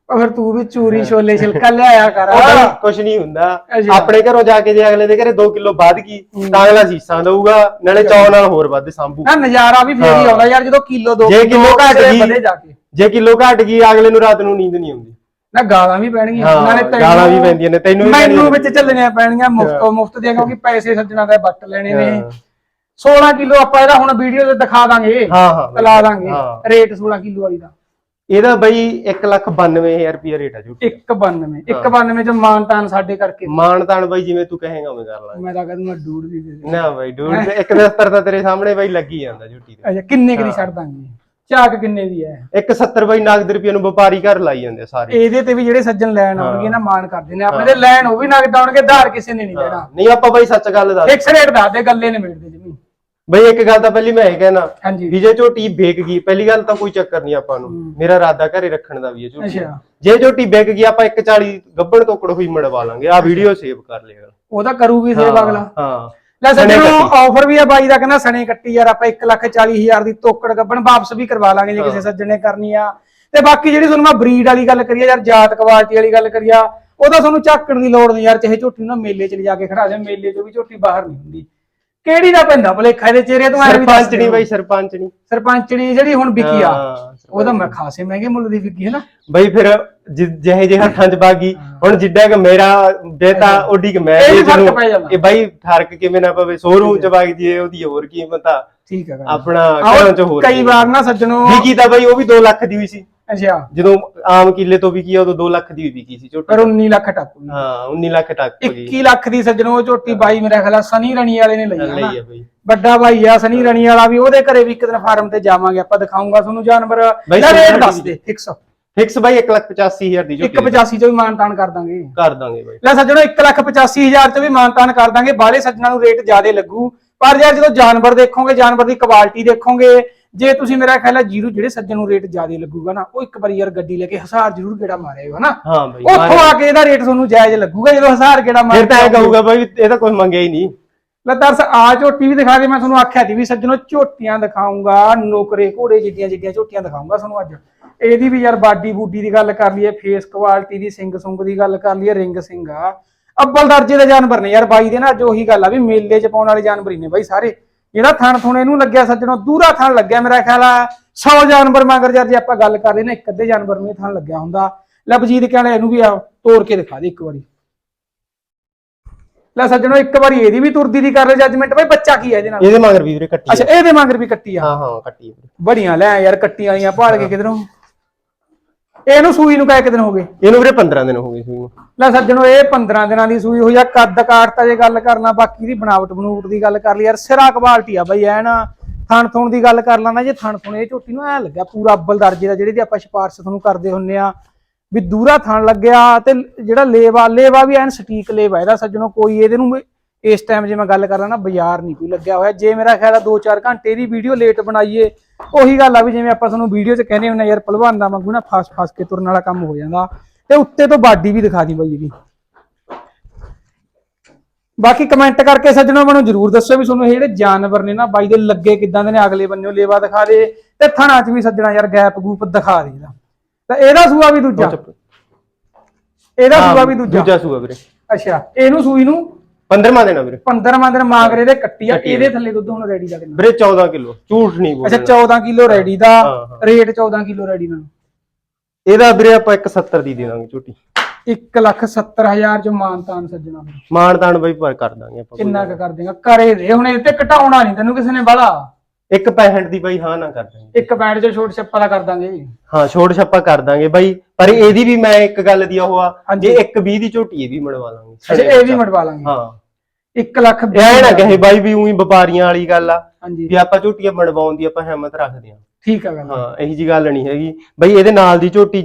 Speaker 1: ਉਹ ਫਿਰ ਤੂੰ ਵੀ ਚੂਰੀ ਛੋਲੇ ਛਿਲਕਾ ਲਿਆਇਆ ਕਰ।
Speaker 2: ਬਈ ਕੁਝ ਨਹੀਂ ਹੁੰਦਾ।
Speaker 1: ਅੱਛਾ।
Speaker 2: ਆਪਣੇ ਘਰੋਂ ਜਾ ਕੇ ਜੇ ਅਗਲੇ ਦੇ ਘਰੇ 2 ਕਿਲੋ ਵੱਧ ਗਈ ਤਾਂ ਅਗਲਾ ਸੀਸਾਂ ਦਊਗਾ ਨਾਲੇ ਚੌ ਨਾਲ ਹੋਰ ਵੱਧ ਸੰਭੂ।
Speaker 1: ਨਾ ਨਜ਼ਾਰਾ ਵੀ ਫੇਰ ਹੀ ਆਉਂਦਾ ਯਾਰ ਜਦੋਂ ਕਿਲੋ ਦੋ
Speaker 2: ਜੇ ਕਿਲੋ ਘੱਟ ਗਈ
Speaker 1: ਵਧੇ ਜਾ ਕੇ।
Speaker 2: ਜੇ ਕਿਲੋ ਘਟ ਗਈ ਅਗਲੇ ਨੂੰ ਰਾਤ ਨੂੰ ਨੀਂਦ ਨਹੀਂ ਆਉਂਦੀ।
Speaker 1: ਨਾ ਗਾਲਾਂ ਵੀ ਪੈਣਗੀਆਂ।
Speaker 2: ਹਾਂ,
Speaker 1: ਨਾਲੇ ਤੈਨੂੰ-
Speaker 2: ਗਾਲਾਂ ਵੀ ਪੈਂਦੀਆਂ ਨੇ, ਤੈਨੂੰ ਵੀ
Speaker 1: ਮੈਨੂੰ
Speaker 2: ਪੈਣੀਆਂ
Speaker 1: ਵਿੱਚ ਚੱਲਣੀਆਂ ਪੈਣਗੀਆਂ ਮੁਫਤੋ ਮੁਫਤ ਦੀਆਂ ਕਿਉਂਕਿ ਪੈਸੇ ਸੱਜਣਾ ਦਾ ਵੱਟ ਲੈਣੇ ਨੇ। 16 ਕਿਲੋ ਆਪਾਂ ਇਹਦਾ ਹੁਣ ਵੀਡੀਓ ਤੇ ਦਿਖਾ ਦਾਂਗੇ
Speaker 2: ਹਾਂ ਹਾਂ ਬਈ।
Speaker 1: ਚਲਾ ਦਾਂਗੇ।
Speaker 2: ਹਾਂ।
Speaker 1: ਰੇਟ 16 ਕਿਲੋ ਵਾਲੀ ਦਾ।
Speaker 2: ਇਹਦਾ ਬਈ 192000 ਰੁਪਿਆ ਰੇਟ ਆ ਝੂਠੀ
Speaker 1: 192 192 ਚ ਮਾਨਤਾਨ ਸਾਡੇ ਕਰਕੇ।
Speaker 2: ਮਾਨ ਤਾਨ ਬਾਈ ਜਿਵੇਂ ਤੂੰ ਕਹੇਗਾ ਉਵੇਂ ਕਰ ਲਾਂਗੇ।
Speaker 1: ਮੈਂ ਤਾਂ ਕਹਿੰਦਾ ਡੂੜ ਦੀ ਦੇ ਦੇ
Speaker 2: ਨਾ ਬਾਈ ਡੂਡ ਇੱਕ ਦਸਤਰ ਤਾਂ ਤੇਰੇ ਸਾਹਮਣੇ ਬਾਈ ਲੱਗੀ ਜਾਂਦਾ ਝੂਠੀ ਤੇ।
Speaker 1: ਅੱਛਾ ਕਿੰਨੇ ਕੁ ਦੀ ਛੱਡ ਦਾਂਗੇ? ਝਾਕ ਕਿੰਨੇ ਦੀ ਹੈ?
Speaker 2: 170 ਬਾਈ ਨਗਦ ਰੁਪਏ ਨੂੰ ਵਪਾਰੀ ਘਰ ਲਾਈ ਜਾਂਦੇ ਸਾਰੇ।
Speaker 1: ਇਹਦੇ ਤੇ ਵੀ ਜਿਹੜੇ ਸੱਜਣ ਲੈਣ ਆਉਣਗੇ ਨਾ ਮਾਨ ਕਰਦੇ ਨੇ। ਆਪਣੇ ਤੇ ਲੈਣ ਉਹ ਵੀ ਨਗਦ ਆਉਣਗੇ ਧਾਰ ਕਿਸੇ ਨੇ ਨਹੀਂ ਲੈਣਾ।
Speaker 2: ਨਹੀਂ ਆਪਾਂ ਬਾਈ ਸੱਚ ਗੱਲ ਦੱਸ
Speaker 1: ਫਿਕਸ ਰੇਟ ਦੱਸ ਦੇ ਗੱਲੇ ਨੇ ਮੇੜਦੇ ਜਮੀ
Speaker 2: ਬਈ ਇੱਕ ਗੱਲ ਤਾਂ ਪਹਿਲੀ ਮੈਂ ਇਹ ਕਹਿਣਾ
Speaker 1: ਹਾਂਜੀ।
Speaker 2: ਵੀ ਜੇ ਝੋਟੀ ਵਿਕ ਗਈ ਪਹਿਲੀ ਗੱਲ ਤਾਂ ਕੋਈ ਚੱਕਰ ਨਹੀਂ ਆਪਾਂ ਨੂੰ। ਮੇਰਾ ਇਰਾਦਾ ਘਰੇ ਰੱਖਣ ਦਾ ਵੀ ਹੈ ਝੋਟੀ।
Speaker 1: ਅੱਛਾ।
Speaker 2: ਜੇ ਝੋਟੀ ਵਿਕ ਗਈ ਆਪਾਂ 140 ਗੱਬੜ ਤੋਕੜ ਹੋਈ ਮੜਵਾ ਲਾਂਗੇ। ਆ ਵੀਡੀਓ ਸੇਵ ਕਰ ਲਿਆ।
Speaker 1: ਉਹ ਤਾਂ ਕਰੂਗੀ ਸੇਵ ਅਗਲਾ।
Speaker 2: ਹਾਂ।
Speaker 1: ਲੈ
Speaker 2: ਸਣੇ
Speaker 1: ਸੱਜਣੋ। ਆਫਰ ਵੀ ਆ ਬਾਈ ਦਾ ਕਹਿੰਦਾ ਸਣੇ ਕੱਟੀ ਯਾਰ ਆਪਾਂ 140000 ਦੀ ਤੋਕੜ ਗੱਬਣ ਵਾਪਸ ਵੀ ਕਰਵਾ ਲਾਂਗੇ ਜੇ ਕਿਸੇ ਸੱਜਣ ਨੇ ਕਰਨੀ ਆ। ਤੇ ਬਾਕੀ ਜਿਹੜੀ ਤੁਹਾਨੂੰ ਮੈਂ ਬਰੀਡ ਵਾਲੀ ਗੱਲ ਕਰੀ ਆ ਯਾਰ ਜਾਤ ਕੁਆਲਿਟੀ ਵਾਲੀ ਗੱਲ ਕਰੀ ਆ ਉਹਦਾ ਤੁਹਾਨੂੰ ਝਾਕਣ ਦੀ ਲੋੜ ਨਹੀਂ ਯਾਰ ਚਾਹੇ ਝੋਟੀ ਨੂੰ ਮੇਲੇ 'ਚ ਲਿਜਾ ਕੇ ਖੜਾ ਦੇ ਮੇਲੇ 'ਚੋਂ ਵੀ ਝੋਟੀ ਬਾਹਰ ਨਹੀਂ ਹੁੰਦੀ। ਕਿਹੜੀ ਦਾ ਪੈਂਦਾ? ਭਲੇਖਾ ਇਹਦੇ ਚਿਹਰੇ ਤੋਂ ਐਂ ਵੀ ਦੱਸ
Speaker 2: ਸਰਪੰਚ ਨਹੀਂ ਬਾਈ ਸਰਪੰਚ ਨਹੀਂ
Speaker 1: ਸਰਪੰਚਣੀ ਜਿਹੜੀ ਹੁਣ ਵਿਕੀ ਆ
Speaker 2: ਹਾਂ,
Speaker 1: ਉਹਦਾ ਮੈਂ ਖਾਸੇ ਮਹਿੰਗੇ ਮੁੱਲ ਦੀ ਵਿਕੀ ਹੈ ਨਾ।
Speaker 2: ਬਈ ਫਿਰ ਜਿਹੇ ਜਿਹੇ ਹੱਥਾਂ 'ਚ ਬਾਗੀ ਹੁਣ ਜਿੱਡਾ ਕਿ ਮੇਰਾ ਬੇਟਾ ਓਡੀ ਕਿ ਮੈਂ
Speaker 1: ਇਹ ਵੀ
Speaker 2: ਵੇਚ
Speaker 1: ਫ਼ਰਕ
Speaker 2: ਲੂੰ।
Speaker 1: ਪੈ ਜਾਂਦਾ।
Speaker 2: ਇਹ ਬਾਈ ਫ਼ਰਕ ਕਿਵੇਂ ਨਾ ਪਵੇ ਸ਼ੋਰੂਮ 'ਚ ਬਾਗੀ ਜੀ ਉਹਦੀ ਹੋਰ ਕੀਮਤ ਆ।
Speaker 1: ਠੀਕ ਹੈ
Speaker 2: ਆਪਣਾ ਘਰਾਂ 'ਚ ਹੋਰ
Speaker 1: ਕਈ ਵਾਰ ਨਾ ਸੱਜਣੋ।
Speaker 2: ਵਿਕੀ ਤਾਂ ਬਾਈ ਉਹ ਵੀ 2 ਲੱਖ ਦੀ ਹੋਈ ਸੀ।
Speaker 1: ਅੱਛਾ।
Speaker 2: ਜਦੋਂ ਆਮ ਕਿੱਲੇ ਤੋਂ ਵਿਕੀ ਆ ਉਦੋਂ 2 ਲੱਖ ਦੀ ਵਿਕੀ ਸੀ ਝੋਟੀ।
Speaker 1: ਪਰ 19 ਲੱਖ ਟੱਪ
Speaker 2: ਹਾਂ 19 ਲੱਖ ਗਈ।
Speaker 1: 21 ਲੱਖ ਦੀ ਸੱਜਣੋ ਝੋਟੀ ਬਾਈ ਮੇਰਾ ਖਿਆਲ ਸਨੀ ਰਣੀ ਵਾਲੇ ਨੇ ਲਈ
Speaker 2: ਲਈ ਆ ਬਾਈ।
Speaker 1: ਵੱਡਾ ਭਾਈ ਆ ਸਨੀ ਰਣੀ ਵਾਲਾ ਵੀ ਉਹਦੇ ਘਰੇ ਵੀ ਇੱਕ ਦਿਨ ਫਾਰਮ ਤੇ ਜਾਵਾਂਗੇ ਆਪਾਂ ਦਿਖਾਉਂਗਾ ਤੁਹਾਨੂੰ ਜਾਨਵਰ। ਇਹਦਾ ਰੇਟ ਦੱਸ ਦੇ ਫਿਕਸ
Speaker 2: ਫਿਕਸ ਬਾਈ 185000 ਦੀ ਝੋਟੀ
Speaker 1: 185 ਚ ਵੀ ਮਾਨਤਾਨ ਕਰ ਦਾਂਗੇ।
Speaker 2: ਕਰ ਦਾਂਗੇ ਬਾਈ।
Speaker 1: ਲੈ ਸੱਜਣੋ 185000 ਚ ਵੀ ਮਾਨਤਾਨ ਕਰ ਦਾਂਗੇ। ਬਾਹਲੇ ਸੱਜਣਾਂ ਨੂੰ ਰੇਟ ਜ਼ਿਆਦੇ ਲੱਗੂ। ਪਰ ਯਾਰ ਜਦੋਂ ਜਾਨਵਰ ਦੇਖੋਗੇ ਜਾਨਵਰ ਦੀ ਕੁਆਲਿਟੀ ਦੇਖੋਗੇ ਜੇ ਤੁਸੀਂ ਮੇਰਾ ਖਿਆਲ ਹੈ ਜੀਰੂ ਜਿਹੜੇ ਸੱਜਣ ਨੂੰ ਰੇਟ ਜ਼ਿਆਦੇ ਲੱਗੂਗਾ ਨਾ ਉਹ ਇੱਕ ਵਾਰੀ ਯਾਰ ਗੱਡੀ ਲੈ ਕੇ ਹਜ਼ਾਰ ਜ਼ਰੂਰ ਗੇੜਾ ਮਾਰੇਗਾ ਨਾ
Speaker 2: ਹਾਂ ਬਾਈ
Speaker 1: ਉੱਥੋਂ ਆ ਕੇ ਇਹਦਾ ਰੇਟ ਤੁਹਾਨੂੰ ਜਾਇਜ਼ ਲੱਗੂਗਾ ਜਦੋਂ ਹਜ਼ਾਰ ਗੇੜਾ ਮਾਰ
Speaker 2: ਫਿਰ ਤਾਂ ਇਹ ਕਹੂਗਾ ਬਾਈ ਇਹ ਤਾਂ ਕੋਈ ਮੰਗਿਆ ਹੀ ਨਹੀਂ।
Speaker 1: ਲੈ ਦਰਸ ਆ ਝੋਟੀ ਵੀ ਦਿਖਾ ਦੇ ਮੈਂ ਤੁਹਾਨੂੰ ਆਖਿਆ ਸੀ ਵੀ ਸੱਜਣੋ ਝੋਟੀਆਂ ਦਿਖਾਉਂਗਾ ਨੋਕਰੇ ਘੋੜੇ ਜਿੱਡੀਆਂ ਜਿੱਡੀਆਂ ਝੋਟੀਆਂ ਦਿਖਾਉਂਗਾ ਤੁਹਾਨੂੰ ਅੱਜ। ਇਹਦੀ ਵੀ ਯਾਰ ਬਾਡੀ ਬੂਡੀ ਦੀ ਗੱਲ ਕਰ ਲਈਏ ਫੇਸ ਕੁਆਲਿਟੀ ਦੀ ਸਿੰਗ ਸੁੰਗ ਦੀ ਗੱਲ ਕਰ ਲਈਏ ਰਿੰਗ ਸਿੰਘ ਆ। ਅੱਬਲ ਦਰਜੇ ਦੇ ਜਾਨਵਰ ਨੇ ਯਾਰ ਬਾਈ ਦੇ ਨਾ ਅੱਜ ਉਹੀ ਗੱਲ ਆ ਵੀ ਮੇਲੇ 'ਚ ਪਾਉਣ ਵਾਲੇ ਜਾਨਵਰ ਹੀ ਨੇ ਬਾਈ ਸਾਰੇ। ਜਿਹੜਾ ਥਣ ਥੁਣ ਇਹਨੂੰ ਲੱਗਿਆ ਸੱਜਣੋ ਦੂਰਾ ਥਣ ਲੱਗਿਆ ਮੇਰਾ ਖਿਆਲ ਆ। 100 ਜਾਨਵਰ ਮਗਰ ਯਾਰ ਜੇ ਆਪਾਂ ਗੱਲ ਕਰ ਰਹੇ ਨਾ ਇੱਕ ਅੱਧੇ ਜਾਨਵਰ ਨੂੰ ਇਹ ਥਣ ਲੱਗਿਆ ਹੁੰਦਾ। ਲੈ ਵਜੀਦ ਕਹਿੰਦਾ ਇਹਨੂੰ ਵੀ ਆ ਤੋੜ ਕੇ ਦਿਖਾ ਦੇ ਇੱਕ ਵਾਰੀ। ਲੈ ਸੱਜਣੋ ਇੱਕ ਵਾਰੀ ਇਹਦੀ ਵੀ ਤੁਰਦੀ ਦੀ ਕਰ ਲੈ ਜੱਜਮੈਂਟ ਬਈ ਬੱਚਾ ਕੀ ਹੈ ਇਹਦੇ ਨਾਲ?
Speaker 2: ਇਹਦੇ ਮਗਰ ਵੀ ਵੀਰੇ ਕੱਟੀ
Speaker 1: ਅੱਛਾ ਇਹਦੇ ਮਗਰ ਵੀ ਕੱਟੀ ਆ?
Speaker 2: ਹਾਂ ਹਾਂ ਕੱਟੀ ਆ।
Speaker 1: ਬੜੀਆਂ ਲੈ ਯਾਰ ਕੱਟੀਆਂ ਵਾਲੀਆਂ ਭਾਲ ਕੇ ਕਿਧਰੋਂ? ਇਹਨੂੰ ਸੂਈ ਨੂੰ ਕਾਇ ਦਿਨ ਹੋ ਗਏ?
Speaker 2: ਇਹਨੂੰ ਵੀਰੇ 15 ਦਿਨ ਹੋ ਗਏ ਸੀ ਇਹਨੂੰ
Speaker 1: ਲੈ ਸੱਜਣੋ ਇਹ 15 ਦਿਨਾਂ ਦੀ ਸੂਈ ਹੋਈ ਆ ਕੱਦ ਕਾਠਤਾ ਜੇ ਗੱਲ ਕਰਨਾ ਬਾਕੀ ਦੀ ਬਣਾਵਟ ਬਨੂਟ ਦੀ ਗੱਲ ਕਰ ਲਈ ਯਾਰ ਸਿਰਾ ਕੁਆਲਿਟੀ ਆ ਬਈ ਐ ਨਾ ਥਣ ਥੁਣ ਦੀ ਗੱਲ ਕਰ ਲਾਂਦਾ ਜੇ ਥਣ ਥੁਣ ਇਹ ਝੋਟੀ ਨੂੰ ਐ ਲੱਗਿਆ ਪੂਰਾ ਅੱਬਲ ਦਰਜੇ ਦਾ ਜਿਹੜੇ ਦੀ ਆਪਾਂ ਸਿਫਾਰਸ਼ ਤੁਹਾਨੂੰ ਕਰਦੇ ਹੁੰਨੇ ਆ ਵੀ ਦੂਰਾ ਥਣ ਲੱਗਿਆ ਤੇ ਜਿਹੜਾ ਲੇਵਾ ਲੇਵਾ ਵੀ ਐਨ ਸਟੀਕ ਲੇਵਾ ਇਹਦਾ ਸੱਜਣੋ ਕੋਈ ਇਹਦੇ ਨੂੰ ਇਸ ਟਾਈਮ ਜੇ ਮੈਂ ਗੱਲ ਕਰਾਂ ਨਾ ਬਾਜ਼ਾਰ ਨਹੀਂ ਕੋਈ ਲੱਗਿਆ ਹੋਇਆ। ਜੇ ਮੇਰਾ ਖਿਆਲ ਆ 2-4 ਘੰਟੇ ਦੀ ਵੀਡੀਓ ਲੇਟ ਬਣਾਈਏ ਉਹੀ ਗੱਲ ਆ ਵੀ ਜਿਵੇਂ ਆਪਾਂ ਤੁਹਾਨੂੰ ਵੀਡੀਓ 'ਚ ਕਹਿੰਦੇ ਹੁੰਨੇ ਯਾਰ ਪਹਿਲਵਾਨ ਦਾ ਵਾਂਗੂ ਨਾ ਫਾਸ ਫਾਸ ਕੇ ਤੁਰਨ ਵਾਲਾ ਕੰਮ ਹੋ ਜਾਂਦਾ। ਤੇ ਉੱਤੇ ਤੋਂ ਬਾਡੀ ਵੀ ਦਿਖਾ ਦੀ ਬਾਈ ਇਹਦੀ। ਬਾਕੀ ਕਮੈਂਟ ਕਰਕੇ ਸੱਜਣੋ ਮੈਨੂੰ ਜਰੂਰ ਦੱਸੋ ਵੀ ਤੁਹਾਨੂੰ ਇਹ ਜਿਹੜੇ ਜਾਨਵਰ ਨੇ ਨਾ ਬਾਈ ਦੇ ਲੱਗੇ ਕਿਦਾਂ ਦੇ ਨੇ ਅਗਲੇ ਬੰਨਿਓ ਲੇਵਾ ਦਿਖਾ ਦੇ ਤੇ ਥਣਾ 'ਚ ਵੀ ਸੱਜਣਾ ਯਾਰ ਗੈਪ ਗੂਪ ਦਿਖਾ ਦੇ ਇਹਦਾ। ਤਾਂ ਇਹਦਾ ਸੂਆ ਵੀ ਦੂਜਾ। ਇਹਦਾ ਸੂਆ ਵੀ ਦੂਜਾ।
Speaker 2: ਦੂਜਾ ਸੂਆ ਵੀਰੇ।
Speaker 1: ਅੱਛਾ ਇਹਨੂੰ ਸੂਈ ਨੂੰ
Speaker 2: 15ਵਾਂ ਦੇਣਾ ਵੀਰੇ।
Speaker 1: 15ਵਾਂ ਦਿਨ ਮਾਗਰੇ ਦੇ ਕੱਟੀ ਆ ਇਹਦੇ ਥੱਲੇ ਦੁੱਧ ਹੁਣ ਰੈਡੀ ਦਾ ਕਿੰਨਾ?
Speaker 2: ਵੀਰੇ 14 ਕਿਲੋ ਝੂਠ ਨਹੀਂ
Speaker 1: ਅੱਛਾ
Speaker 2: ਬੋਲਣਾ।
Speaker 1: 14 ਕਿਲੋ ਰੈਡੀ ਦਾ। ਰੇਟ 14 ਕਿਲੋ ਰੈਡੀ ਦਾ
Speaker 2: ਇਹਦਾ ਵੀਰੇ ਆਪਾਂ 170 ਦੀ ਦੇ ਦਾਂਗੇ ਝੂਟੀ
Speaker 1: 1 ਲੱਖ 70 ਹਜ਼ਾਰ ਚ ਮਾਨਤਾਨ ਸੱਜਣਾ
Speaker 2: ਤਾਣ ਬਾਈ ਪਰ ਕਰ ਦਾਂਗੇ ਆਪਾਂ
Speaker 1: ਕਿੰਨਾ ਕੁ ਕਰ ਦੇਗਾ? ਕਰੇ ਦੇ ਹੁਣ ਇਹ ਤੇ ਘਟਾਉਣਾ ਨਹੀਂ ਤੈਨੂੰ ਕਿਸੇ ਨੇ ਬੜਾ
Speaker 2: ਇੱਕ 65 ਦੀ ਬਾਈ ਹਾਂ ਨਾ ਕਰ ਦਾਂਗੇ।
Speaker 1: ਇੱਕ ਬੈਂਡ ਚ ਛੋਟ ਛੱਪਾ ਦਾ ਕਰ ਦਾਂਗੇ।
Speaker 2: ਹਾਂ ਛੋੜ ਛੱਪਾ ਕਰ ਦਾਂਗੇ ਬਾਈ। ਪਰ ਇਹਦੀ ਵੀ ਮੈਂ ਇੱਕ ਗੱਲ ਦੀ ਉਹ ਆ। ਜੇ ਇੱਕ 20 ਦੀ ਝੋਟੀ ਇਹ ਵੀ ਮੜਵਾ ਲਾਂਗੇ।
Speaker 1: ਅੱਛਾ ਇਹ ਵੀ ਮਟਵਾ ਲਾਂਗੇ।
Speaker 2: ਹਾਂ।
Speaker 1: 1 ਲੱਖ
Speaker 2: ਇਹ ਨਾ। ਕਹੇ ਬਾਈ ਵੀ ਉਹੀ ਵਪਾਰੀਆਂ ਵਾਲੀ ਗੱਲ ਆ
Speaker 1: ਹਾਂਜੀ।
Speaker 2: ਵੀ ਆਪਾਂ ਝੋਟੀਆਂ ਬਣਵਾਉਣ ਦੀ ਆਪਾਂ ਹਿੰਮਤ ਰੱਖਦੇ ਹਾਂ।
Speaker 1: ਠੀਕ ਆ ਗੱਲ।
Speaker 2: ਹਾਂ ਇਹੀ ਜੀ ਗੱਲ ਨਹੀਂ ਹੈਗੀ। ਬਈ ਇਹਦੇ ਨਾਲ ਦੀ ਝੋਟੀ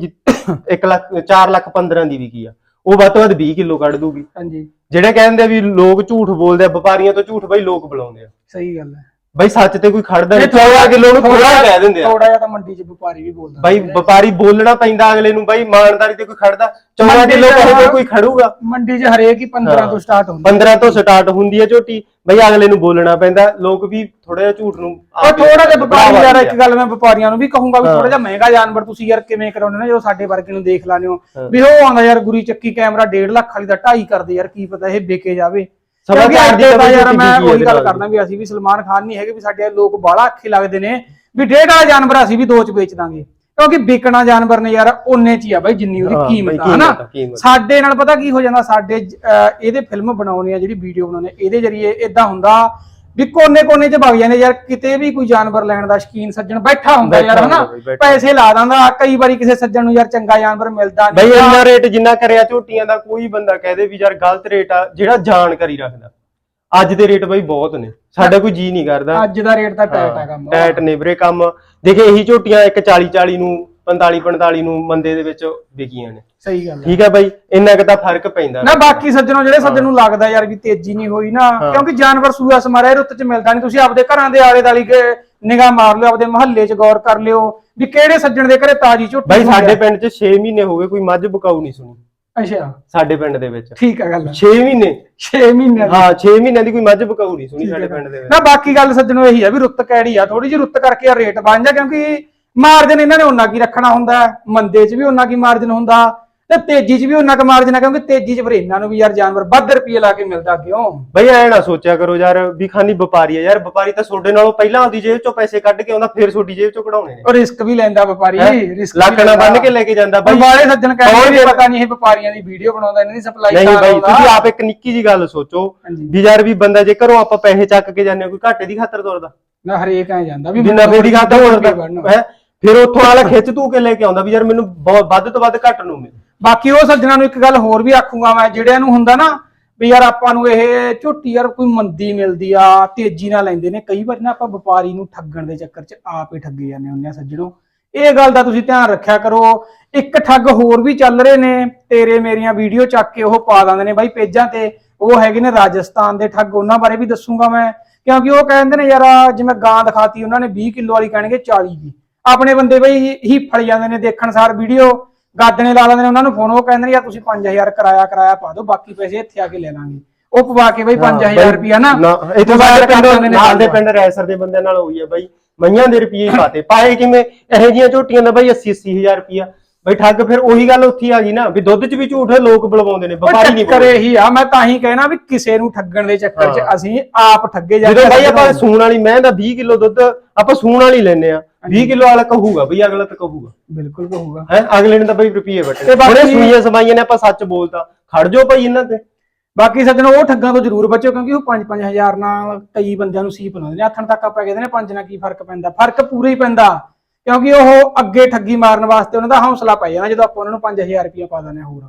Speaker 2: 1 *coughs* ਲੱਖ 4 ਲੱਖ 15 ਦੀ ਵਿਕੀ ਆ। ਉਹ ਵੱਧ ਤੋਂ ਵੱਧ 20 ਕਿਲੋ ਕੱਢ ਦੂਗੀ।
Speaker 1: ਹਾਂਜੀ।
Speaker 2: ਜਿਹੜੇ ਕਹਿੰਦੇ ਆ ਵੀ ਲੋਕ ਝੂਠ ਬੋਲਦੇ ਆ ਵਪਾਰੀਆਂ ਤੋਂ ਝੂਠ ਬਈ ਲੋਕ ਬੁਲਾਉਂਦੇ ਆ।
Speaker 1: ਸਹੀ ਗੱਲ ਹੈ।
Speaker 2: ਬਾਈ ਸੱਚ ਤੇ ਕੋਈ ਖੜਦਾ ਨਹੀਂ। 14 ਕਿਲੋ ਨੂੰ ਥੋੜਾ ਕਹਿ ਦਿੰਦੇ ਆ।
Speaker 1: ਥੋੜਾ ਜਿਹਾ ਤਾਂ ਮੰਡੀ 'ਚ ਵਪਾਰੀ ਵੀ ਬੋਲਦਾ।
Speaker 2: ਬਾਈ ਵਪਾਰੀ ਬੋਲਣਾ ਪੈਂਦਾ ਅਗਲੇ ਨੂੰ ਬਾਈ ਇਮਾਨਦਾਰੀ ਤੇ ਕੋਈ ਖੜਦਾ। 14
Speaker 1: ਮੰਡੀ
Speaker 2: ਕਿਲੋ ਕਹੇ ਕੋਈ ਖੜੂਗਾ।
Speaker 1: ਮੰਡੀ 'ਚ ਹਰੇਕ ਹੀ 15 ਤੋਂ ਸਟਾਰਟ ਹੁੰਦਾ
Speaker 2: 15 ਤੋਂ ਸਟਾਰਟ ਹੁੰਦੀ ਹੈ ਝੋਟੀ। ਬਈ ਅਗਲੇ ਨੂੰ ਬੋਲਣਾ ਪੈਂਦਾ। ਲੋਕ ਵੀ ਥੋੜਾ ਜਿਹਾ ਝੂਠ ਨੂੰ
Speaker 1: ਉਹ ਥੋੜਾ ਜਿਹਾ ਵਪਾਰੀ ਯਾਰ ਇੱਕ ਗੱਲ ਮੈਂ ਵਪਾਰੀਆਂ ਨੂੰ ਵੀ ਕਹੂੰਗਾ ਵੀ। ਥੋੜਾ ਜਿਹਾ ਮਹਿੰਗਾ ਜਾਨਵਰ ਤੁਸੀਂ ਯਾਰ ਕਿਵੇਂ ਕਰਾਉਂਦੇ ਨੇ ਜਦੋਂ ਸਾਡੇ ਵਰਗੇ ਨੂੰ ਦੇਖ ਹੋ।
Speaker 2: ਹਾਂ।
Speaker 1: ਵੀ ਉਹ ਆਉਂਦਾ ਯਾਰ ਗੁਰੀ ਚੱਕੀ ਕੈਮਰਾ 1.5 ਲੱਖ ਵਾਲੀ ਦਾ 2.5 ਕਰਦੇ ਯਾਰ ਕੀ ਪਤਾ ਇਹ ਵਿਕੇ ਜਾਵੇ।
Speaker 2: ਸਵਾ
Speaker 1: ਕਿਉਂਕਿ
Speaker 2: ਚਾਰ ਦੀ
Speaker 1: ਅੱਜ
Speaker 2: ਤਾਂ
Speaker 1: ਦਾ ਯਾਰ ਮੈਂ ਉਹੀ ਗੱਲ ਕਰਦਾ ਵੀ ਅਸੀਂ ਵੀ ਸਲਮਾਨ ਖਾਨ ਨਹੀਂ ਹੈਗੇ ਵੀ ਸਾਡੇ ਲੋਕ ਬਾਹਲਾ ਅੱਖੇ ਲੱਗਦੇ ਨੇ ਵੀ ਡੇਢ ਵਾਲਾ ਜਾਨਵਰ ਅਸੀਂ ਵੀ ਦੋ ਚ ਵੇਚ ਦਾਂਗੇ। ਕਿਉਂਕਿ ਵਿਕਣਾ ਜਾਨਵਰ ਨੇ ਯਾਰ ਉਹਨੇ ਚ ਹੀ ਆ ਬਾਈ ਜਿੰਨੀ ਉਹਦੀ ਕੀਮਤ ਆ ਹਨਾ। ਸਾਡੇ ਨਾਲ ਪਤਾ ਕੀ ਹੋ ਜਾਂਦਾ ਸਾਡੇ ਅਹ ਇਹਦੇ ਫਿਲਮ ਬਣਾਉਣੀ ਆ ਜਿਹੜੀ ਵੀਡੀਓ ਬਣਾਉਣੀ ਆ ਇਹਦੇ ਜਰੀਏ ਇਦਾਂ ਹੁੰਦਾ ਵੀ ਕੋਨੇ ਕੋਨੇ ਚ ਵਗ ਜਾਂਦੇ ਯਾਰ ਕਿਤੇ ਵੀ ਕੋਈ ਜਾਨਵਰ ਲੈਣ ਦਾ ਸ਼ਕੀਨ ਸੱਜਣ ਬੈਠਾ ਹੁੰਦਾ ਯਾਰ ਹਨਾ?
Speaker 2: ਬਈ।
Speaker 1: ਪੈਸੇ ਲਾ ਦਿੰਦਾ ਕਈ ਵਾਰੀ ਕਿਸੇ ਸੱਜਣ ਨੂੰ ਯਾਰ ਚੰਗਾ ਜਾਨਵਰ ਮਿਲਦਾ
Speaker 2: ਬਈ
Speaker 1: ਨਹੀਂ
Speaker 2: ਇੰਨਾ ਰੇਟ ਜਿੰਨਾ ਕਰਿਆ ਝੋਟੀਆਂ ਦਾ ਕੋਈ ਬੰਦਾ ਕਹਦੇ ਵੀ ਯਾਰ ਗਲਤ ਰੇਟ ਆ ਜਿਹੜਾ ਜਾਣਕਾਰੀ ਰੱਖਦਾ। ਅੱਜ ਦੇ ਰੇਟ ਬਈ ਬਹੁਤ ਨੇ ਸਾਡਾ ਕੋਈ ਜੀ ਨਹੀਂ ਕਰਦਾ।
Speaker 1: ਅੱਜ ਦਾ ਰੇਟ ਤਾਂ ਟਾਈਟ ਆ ਕੰਮ।
Speaker 2: ਟੈਟ ਨੇ ਵੀਰੇ ਕੰਮ। ਦੇਖੇ ਇਹੀ ਝੋਟੀਆਂ ਇੱਕ 40 40 ਨੂੰ 45 45 ਨੂੰ ਮੰਦੇ ਦੇ ਵਿੱਚ ਵਿਕੀਆਂ ਨੇ।
Speaker 1: ਸਹੀ ਗੱਲ ਆ।
Speaker 2: ਠੀਕ ਹੈ ਬਾਈ? ਇੰਨਾ ਕੁ ਤਾਂ ਫ਼ਰਕ ਪੈਂਦਾ।
Speaker 1: ਨਾ ਬਾਕੀ ਸੱਜਣੋ ਜਿਹੜੇ ਸੱਜਣ ਨੂੰ ਲੱਗਦਾ ਯਾਰ ਵੀ ਤੇਜ਼ੀ ਨਹੀਂ ਹੋਈ ਨਾ
Speaker 2: ਹਾਂ।
Speaker 1: ਕਿਉਂਕਿ ਜਾਨਵਰ ਸੂਆ ਸਮਾਰਿਆ ਰੁੱਤ ਚ ਮਿਲਦਾ ਨਹੀਂ। ਤੁਸੀਂ ਆਪਦੇ ਘਰਾਂ ਦੇ ਆਲੇ ਦਾਲੀ ਕੇ ਨਿਗਾਹ ਮਾਰ ਲਿਓ ਆਪਦੇ ਮਹੱਲੇ ਚ ਗੌਰ ਕਰ ਲਿਓ ਵੀ ਕਿਹੜੇ ਸੱਜਣ ਦੇ ਘਰੇ ਤਾਜੀ ਝੋਟੀ
Speaker 2: ਬਾਈ। ਸਾਡੇ ਪਿੰਡ 'ਚ 6 ਮਹੀਨੇ ਹੋ ਗਏ ਕੋਈ ਮੱਝ ਬਕਾਊ ਨਹੀਂ ਸੁਣੀ।
Speaker 1: ਅੱਛਾ।
Speaker 2: ਸਾਡੇ ਪਿੰਡ ਦੇ ਵਿੱਚ।
Speaker 1: ਠੀਕ ਆ ਗੱਲ
Speaker 2: 6 ਮਹੀਨੇ।
Speaker 1: 6 ਮਹੀਨੇ
Speaker 2: ਹਾਂ 6 ਮਹੀਨਿਆਂ ਦੀ ਕੋਈ ਮੱਝ ਬਕਾਊ ਨਹੀਂ ਸੁਣੀ ਸਾਡੇ ਪਿੰਡ ਦੇ ਵਿੱਚ।
Speaker 1: ਨਾ ਬਾਕੀ ਗੱਲ ਸੱਜਣੋ ਇਹੀ ਆ ਵੀ ਰੁੱਤ ਕੈੜੀ ਆ। ਥੋੜੀ ਜਿਹੀ ਰੁੱਤ ਕਰਕੇ ਆ ਰੇਟ ਬਣ ਜਾ ਕਿਉਂਕਿ ਮਾਰਜਨ ਇਹਨਾਂ ਨੇ ਉਹਨਾਂ ਕੀ ਰੱਖਣਾ ਹੁੰਦਾ ਮੰਦੇ 'ਚ ਵੀ ਉਹਨਾਂ ਕੀ ਮਾਰਜਨ ਹੁੰਦਾ? ਤੇ ਤੇਜ਼ੀ 'ਚ ਵੀ ਉਹਨਾਂ ਕੁ ਮਾਰਜਨ ਆ ਕਿਉਂਕਿ ਤੇਜ਼ੀ 'ਚ ਫਿਰ ਇਹਨਾਂ ਨੂੰ ਵੀ ਯਾਰ ਜਾਨਵਰ ਵੱਧ ਰੁਪਏ ਲਾ ਕੇ ਮਿਲਦਾ ਕਿਉਂ?
Speaker 2: ਬਈ ਐ ਨਾ ਸੋਚਿਆ ਕਰੋ ਯਾਰ ਵੀ ਖਾਨੀ ਵਪਾਰੀ ਆ ਯਾਰ ਵਪਾਰੀ ਤਾਂ ਤੁਹਾਡੇ ਨਾਲੋਂ ਪਹਿਲਾਂ ਆਪਦੀ ਜੇਬ ਚੋਂ ਪੈਸੇ ਕੱਢ ਕੇ ਆਉਂਦਾ ਫਿਰ ਤੁਹਾਡੀ ਜੇਬ ਚੋਂ ਕਢਾਉਣੇ ਨੇ।
Speaker 1: ਉਹ ਰਿਸਕ ਵੀ ਲੈਂਦਾ ਵਪਾਰੀ
Speaker 2: ਹੈਂ?
Speaker 1: ਰਿਸਕ
Speaker 2: ਲੱਕੜਾਂ ਬੰਨ ਕੇ ਲੈ ਕੇ ਜਾਂਦਾ ਬਾਈ।
Speaker 1: ਵਾਲੇ ਸੱਜਣ ਕਹਿੰਦੇ
Speaker 2: ਵੀ-
Speaker 1: ਪਤਾ ਨਹੀਂ ਇਹ ਵਪਾਰੀਆਂ ਦੀ ਵੀਡੀਓ ਬਣਾਉਂਦਾ ਇਹਨਾਂ ਦੀ ਸਪਲਾਈ
Speaker 2: ਨਹੀਂ ਬਾਈ ਤੁਸੀਂ ਆਪ ਇੱਕ ਨਿੱਕੀ ਜੀ ਗੱਲ ਸੋਚੋ
Speaker 1: ਹਾਂਜੀ।
Speaker 2: ਵੀ ਯਾਰ ਵੀ ਬੰਦਾ ਜੇ ਘਰੋਂ ਆਪਾਂ ਪੈਸੇ ਚੱਕ ਕੇ ਜਾਂਦੇ ਹਾਂ, ਕੋਈ ਘਾਟੇ ਦੀ ਖਾਤਰ ਤੁਰਦਾ।
Speaker 1: ਨਾ ਹਰੇਕ ਐ ਜਾਂਦਾ ਵੀ
Speaker 2: ਨਫੇ ਦੀ ਖਾਤਰ ਤੁਰਦਾ। ਹੈ? ਫਿਰ ਉੱਥੋਂ ਵਾਲਾ ਖਿੱਚ ਤੂ ਕੇ ਲੈ ਕੇ ਆਉਂਦਾ ਵੀ ਯਾਰ ਮੈਨੂੰ ਬਹੁਤ- ਵੱਧ ਤੋਂ ਵੱਧ ਘੱਟ ਨੂੰ ਮਿਲੇ।
Speaker 1: ਬਾਕੀ ਉਹ ਸੱਜਣਾ ਨੂੰ ਇੱਕ ਗੱਲ ਹੋਰ ਵੀ ਆਖੂੰਗਾ ਮੈਂ, ਜਿਹੜਿਆਂ ਨੂੰ ਹੁੰਦਾ ਨਾ ਵੀ ਯਾਰ ਆਪਾਂ ਨੂੰ ਇਹ ਝੋਟੀ ਯਾਰ ਕੋਈ ਮੰਦੀ ਮਿਲਦੀ ਆ, ਤੇਜ਼ੀ ਨਾਲ ਲੈਂਦੇ ਨੇ। ਕਈ ਵਾਰ ਨਾ ਆਪਾਂ ਵਪਾਰੀ ਨੂੰ ਠੱਗਣ ਦੇ ਚੱਕਰ 'ਚ ਆਪ ਹੀ ਠੱਗੇ ਜਾਂਦੇ ਹੁੰਦੇ ਆ ਸੱਜਣੋ। ਇਹ ਗੱਲ ਦਾ ਤੁਸੀਂ ਧਿਆਨ ਰੱਖਿਆ ਕਰੋ। ਇੱਕ ਠੱਗ ਹੋਰ ਵੀ ਚੱਲ ਰਹੇ ਨੇ, ਤੇਰੇ ਮੇਰੀਆਂ ਵੀਡੀਓ ਚੱਕ ਕੇ ਉਹ ਪਾ ਦਿੰਦੇ ਨੇ ਬਾਈ ਪੇਜਾਂ ਤੇ। ਉਹ ਹੈਗੇ ਨੇ ਰਾਜਸਥਾਨ ਦੇ ਠੱਗ, ਉਹਨਾਂ ਬਾਰੇ ਵੀ ਦੱਸੂਗਾ ਮੈਂ। ਕਿਉਂਕਿ ਉਹ ਕਹਿੰਦੇ ਨੇ ਯਾਰ, ਜਿਵੇਂ ਗਾਂ ਦਿਖਾਤੀ ਉਹਨਾਂ ਨੇ 20 ਕਿਲੋ ਵਾਲੀ ਕਹਿਣਗੇ 40 ਦੀ। ਆਪਣੇ ਬੰਦੇ ਬਈ ਹੀ ਫੜ ਜਾਂਦੇ ਨੇ ਦੇਖਣ ਸਾਰ ਵੀਡੀਓ ਗਾਦਣੇ ਲਾ ਲੈਂਦੇ ਨੇ ਉਹਨਾਂ ਨੂੰ ਫੋਨ ਉਹ ਕਹਿੰਦੇ ਨੇ ਯਾਰ ਤੁਸੀਂ 5000 ਕਿਰਾਇਆ ਕਿਰਾਇਆ ਪਾ ਦਿਓ ਬਾਕੀ ਪੈਸੇ ਇੱਥੇ ਆ ਕੇ ਲੈ ਲਾਂਗੇ। ਉਹ ਪਵਾ ਕੇ ਬਈ 5000 ਰੁਪਿਆ ਨਾ
Speaker 2: ਇੱਥੇ ਸਾਡੇ ਪਿੰਡ ਨਾਲ ਦੇ। ਪਿੰਡ ਰੈਸਰ ਦੇ ਬੰਦਿਆਂ ਨਾਲ ਹੋਈ ਆ ਬਾਈ। ਮਈਆਂ ਦੇ ਰੁਪਏ ਹੀ ਪਾਤੇ। ਪਾਏ ਕਿਵੇਂ? ਇਹੋ ਜੀਆਂ ਝੋਟੀਆਂ ਦਾ ਬਾਈ 80 80000 ਰੁਪਿਆ ਬਈ ਠੱਗ ਫਿਰ ਉਹੀ ਗੱਲ ਉੱਥੇ ਆ ਗਈ ਨਾ ਵੀ ਦੁੱਧ 'ਚ ਵੀ ਝੂਠ ਲੋਕ ਬੁਲਵਾਉਂਦੇ ਨੇ ਵਪਾਰੀ ਨਹੀਂ
Speaker 1: ਚੱਕਰ ਇਹੀ ਆ ਮੈਂ ਤਾਂ ਹੀ ਕਹਿਣਾ ਵੀ ਕਿਸੇ ਨੂੰ ਠੱਗਣ ਦੇ ਚੱਕਰ 'ਚ। ਅਸੀਂ ਆਪ ਠੱਗੇ ਜਾਂਦੇ
Speaker 2: ਜਦੋਂ ਬਾਈ ਆਪਾਂ ਸੂਣ ਵਾਲੀ ਮੈਂ ਦਾ 20 ਕਿਲੋ ਦੁੱਧ ਆਪਾਂ ਸੂਣ ਵਾਲੀ ਲੈਨੇ ਆ 20 ਕਿਲੋ ਵਾਲਾ ਕਹੂਗਾ ਬਈ ਅਗਲਾ ਤਾਂ ਕਹੂਗਾ।
Speaker 1: ਬਿਲਕੁਲ ਕਹੂਗਾ।
Speaker 2: ਹੈ ਅਗਲੇ ਨੇ ਤਾਂ ਬਈ ਰੁਪਏ
Speaker 1: ਤੇ
Speaker 2: ਬਟੇ ਉਹਨੇ ਸੂਈਆਂ ਸਮਾਈਆਂ ਨੇ ਆਪਾਂ ਸੱਚ ਬੋਲਤਾ। ਖੜ ਜਾਓ ਭਾਈ ਇਹਨਾਂ ਤੇ।
Speaker 1: ਬਾਕੀ ਸੱਜਣੋ ਉਹ ਠੱਗਾਂ ਤੋਂ ਜ਼ਰੂਰ ਬਚੋ ਕਿਉਂਕਿ ਉਹ 5-5000 ਨਾਲ ਕਈ ਬੰਦਿਆਂ ਨੂੰ ਸੀਪ ਲਾਉਂਦੇ ਨੇ। ਆਥਣ ਤੱਕ ਆਪਾਂ ਕਹਿੰਦੇ ਨੇ ਪੰਜ ਨਾਲ ਕੀ ਫ਼ਰਕ ਪੈਂਦਾ? ਫ਼ਰਕ ਪੂਰਾ ਹੀ ਪੈਂਦਾ। ਕਿਉਂਕਿ ਉਹ ਅੱਗੇ ਠੱਗੀ ਮਾਰਨ ਵਾਸਤੇ ਉਹਨਾਂ ਦਾ ਹੌਸਲਾ ਪੈ ਜਾਣਾ ਜਦੋਂ ਆਪਾਂ ਉਹਨਾਂ ਨੂੰ 5000 ਰੁਪਏ ਪਾ ਦਿੰਦੇ ਹਾਂ ਹੋਰ।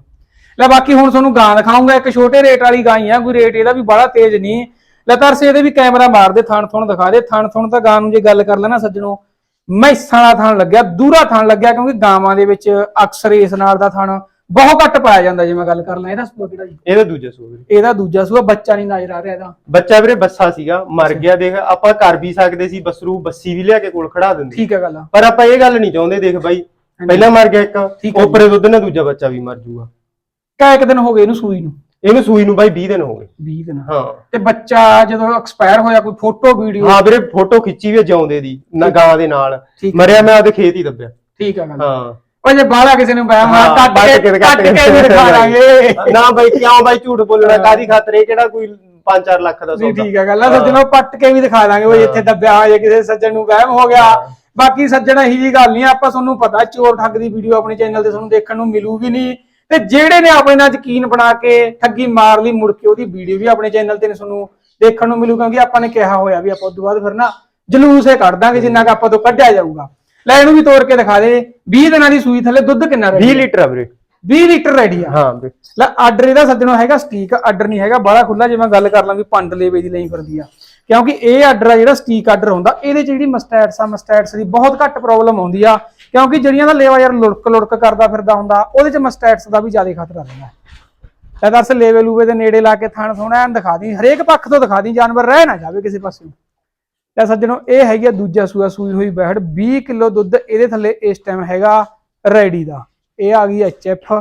Speaker 1: ਲੈ ਬਾਕੀ ਹੁਣ ਤੁਹਾਨੂੰ ਗਾਂ ਦਿਖਾਉਂਗਾ, ਇੱਕ ਛੋਟੇ ਰੇਟ ਵਾਲੀ ਗਾਂ ਹੀ ਆ, ਕੋਈ ਰੇਟ ਇਹਦਾ ਵੀ ਬੜਾ ਤੇਜ਼ ਨਹੀਂ ਲੈ ਤਰਸੇ ਇਹਦੇ ਵੀ ਕੈਮਰਾ ਮਾਰ ਦੇ ਥਣ ਥਣ ਦਿਖਾ ਦੇ। ਥਣ ਥਣ ਤਾਂ ਗਾਂ ਨੂੰ ਜੇ ਗੱਲ ਕਰ ਲੈਣਾ ਸੱਜਣੋ, ਮੈਸਾਂ ਦਾ ਥਣ ਲੱਗਿਆ, ਦੂਰਾ ਥਣ ਲੱਗਿਆ ਕਿਉਂਕਿ ਗਾਵਾਂ ਦੇ ਵਿੱਚ ਅਕਸਰ ਇਸ ਨਾਲ ਦਾ ਥਣ ਬਹੁਤ ਘੱਟ ਪਾਇਆ ਜਾਂਦਾ ਜੇ ਮੈਂ ਗੱਲ ਕਰ ਲਾਂ ਇਹਦਾ ਸੂਆ ਕਿਹੜਾ ਜੀ?
Speaker 2: ਇਹਦਾ ਦੂਜਾ ਸੂਆ
Speaker 1: ਇਹਦਾ ਦੂਜਾ ਸੂਆ ਬੱਚਾ ਨਹੀਂ ਨਜ਼ਰ ਆ ਰਿਹਾ ਇਹਦਾ।
Speaker 2: ਬੱਚਾ ਵੀਰੇ ਬੱਸਾ ਸੀਗਾ ਮਰ ਗਿਆ ਦੇਖ ਆਪਾਂ ਕਰ ਵੀ ਸਕਦੇ ਸੀ ਬਸਰੂ ਬੱਸੀ ਵੀ ਲਿਆ ਕੇ ਕੋਲ ਖੜਾ ਦਿੰਦੇ।
Speaker 1: ਠੀਕ ਹੈ ਗੱਲ
Speaker 2: ਪਰ ਆਪਾਂ ਇਹ ਗੱਲ ਨਹੀਂ ਚਾਹੁੰਦੇ ਦੇਖ ਬਾਈ ਪਹਿਲਾਂ ਮਰ ਗਿਆ ਇੱਕ
Speaker 1: ਠੀਕ ਹੈ। ਜੀ।
Speaker 2: ਉੱਪਰੇ ਦੁੱਧ ਨਾਲ ਦੂਜਾ ਬੱਚਾ ਵੀ ਮਰ ਜੂਗਾ।
Speaker 1: ਕਾ ਇੱਕ ਦਿਨ ਹੋ ਗਏ ਇਹਨੂੰ ਸੂਈ ਨੂੰ?
Speaker 2: ਇਹਨੂੰ ਸੂਈ ਨੂੰ ਬਾਈ 20 ਦਿਨ ਹੋ ਗਏ।
Speaker 1: 20 ਦਿਨ।
Speaker 2: ਹਾਂ।
Speaker 1: ਤੇ ਬੱਚਾ ਜਦੋਂ ਐਕਸਪਾਇਰ ਹੋਇਆ ਕੋਈ ਫੋਟੋ ਵੀਡੀਓ
Speaker 2: ਹਾਂ ਵੀਰੇ ਫੋਟੋ ਖਿੱਚੀ ਵੀ ਆ ਜਿਉਂਦੇ ਦੀ ਨਾ ਗਾਂ ਦੇ ਨਾਲ।
Speaker 1: ਠੀਕ।
Speaker 2: ਮਰਿਆ ਮੈਂ ਉਹਦੇ ਖੇਤ ਹੀ ਦੱਬਿਆ।
Speaker 1: ਠੀਕ ਹੈ ਗੱਲ
Speaker 2: ਹਾਂ।
Speaker 1: ਉਹ ਜੇ ਬਾਹਲਾ ਕਿਸੇ ਨੂੰ ਬਹਿਮ ਆ
Speaker 2: ਹਾਂ,
Speaker 1: ਕੱਟ ਕੇ ਕੱਟ ਕੇ ਵੀ ਦਿਖਾ ਦਾਂਗੇ।
Speaker 2: ਨਾ ਬਾਈ ਕਿਉਂ ਬਾਈ ਝੂਠ ਬੋਲਣਾ? ਕਾਦੀ ਖਾਤਰ? ਇਹ ਕਿਹੜਾ ਕੋਈ 5-4 ਲੱਖ ਦਾ
Speaker 1: ਨਹੀਂ
Speaker 2: ਸੌਦਾ?
Speaker 1: ਠੀਕ ਹੈ ਗੱਲ ਆ ਸੱਜਣੋ ਪੱਟ ਕੇ ਵੀ ਦਿਖਾ ਦਾਂਗੇ ਉਹ ਇੱਥੇ ਦੱਬਿਆ ਹੋਇਆ ਕਿਸੇ ਸੱਜਣ ਨੂੰ ਵਹਿਮ ਹੋ ਗਿਆ। ਬਾਕੀ ਸੱਜਣ ਇਹੀ ਜੀ ਗੱਲ ਨਹੀਂ ਆਪਾਂ ਤੁਹਾਨੂੰ ਪਤਾ ਚੋਰ ਠੱਗ ਦੀ ਵੀਡੀਓ ਆਪਣੇ ਚੈਨਲ ਤੇ ਤੁਹਾਨੂੰ ਦੇਖਣ ਨੂੰ ਮਿਲੂਗੀ ਨਹੀਂ। ਤੇ ਜਿਹੜੇ ਨੇ ਆਪਣੇ ਨਾਲ ਯਕੀਨ ਬਣਾ ਕੇ ਠੱਗੀ ਮਾਰ ਲਈ ਮੁੜ ਕੇ ਉਹਦੀ ਵੀਡੀਓ ਵੀ ਆਪਣੇ ਚੈਨਲ ਤੇ ਤੁਹਾਨੂੰ ਦੇਖਣ ਨੂੰ ਮਿਲੂ ਕਿਉਂਕਿ ਆਪਾਂ ਨੇ ਕਿਹਾ ਹੋਇਆ ਵੀ ਆਪਾਂ ਉਸ ਤੋਂ ਬਾਅਦ ਫਿਰ ਨਾ ਜਲੂਸ ਇਹ ਕੱਢ ਦਾਂਗੇ ਜਿੰਨਾ ਕਿ ਆਪਾਂ ਤੋਂ ਕੱਢਿਆ ਜਾਊਗਾ। ਲੈ ਇਹਨੂੰ ਵੀ ਤੋੜ ਕੇ ਦਿਖਾ ਦੇ। 20 ਦਿਨਾਂ ਦੀ ਸੂਈ ਥੱਲੇ ਦੁੱਧ ਕਿੰਨਾ
Speaker 2: 20
Speaker 1: ਰੈਡੀ
Speaker 2: ਲੀਟਰ ਆ ਵੀਰੇ।
Speaker 1: 20 ਲੀਟਰ ਰੈਡੀ ਆ।
Speaker 2: ਹਾਂ ਵੀਰੇ।
Speaker 1: ਲੈ ਆਰਡਰ ਇਹਦਾ ਸੱਜਣੋ ਹੈਗਾ ਸਟੀਕ ਆਰਡਰ ਨਹੀਂ ਹੈਗਾ ਬੜਾ ਖੁੱਲਾ ਜੇ ਮੈਂ ਗੱਲ ਕਰ ਲਾਂ ਵੀ ਪੰਡ ਲੇਵੇ ਦੀ ਲਈ ਫਿਰਦੀ ਆ। ਕਿਉਂਕਿ ਇਹ ਆਰਡਰ ਆ ਜਿਹੜਾ ਸਟੀਕ ਆਰਡਰ ਹੁੰਦਾ ਇਹਦੇ ਚ ਜਿਹੜੀ ਮਸਟੈਟਸ ਆ ਮਸਟੈਟਸ ਦੀ ਬਹੁਤ ਘੱਟ ਪ੍ਰੋਬਲਮ ਆਉਂਦੀ ਆ। ਕਿਉਂਕਿ ਜਿਹੜੀਆਂ ਦਾ ਲੇਵਾ ਯਾਰ ਲੁੜਕ ਲੁੜਕ ਕਰਦਾ ਫਿਰਦਾ ਹੁੰਦਾ ਉਹਦੇ ਚ ਮਸਟੈਟਸ ਦਾ ਵੀ ਜ਼ਿਆਦਾ ਖਤਰਾ ਰਹਿੰਦਾ ਲੈ ਦਰਸ ਲੇਵੇ ਲੂਵੇ ਦੇ ਨੇੜੇ ਲਾ ਕੇ ਥਣ ਐਨ ਦਿਖਾ ਦੀ ਹਰੇਕ ਪੱਖ ਤੋਂ ਦਿਖਾ ਦੀ ਜਾਨਵਰ ਰਹਿ ਨਾ ਜਾਵੇ ਕਿਸੇ ਪਾਸੇ ਲੈ ਸੱਜਣੋ, ਇਹ ਹੈਗੀ ਆ ਦੂਜਾ ਸੂਆ, ਸੂਈ ਹੋਈ ਬੈੜ 20 ਕਿਲੋ ਦੁੱਧ ਇਹਦੇ ਥੱਲੇ ਇਸ ਟਾਈਮ ਹੈਗਾ ਰੈਡੀ ਦਾ। ਇਹ ਆ ਗਈ ਐਚਐਫ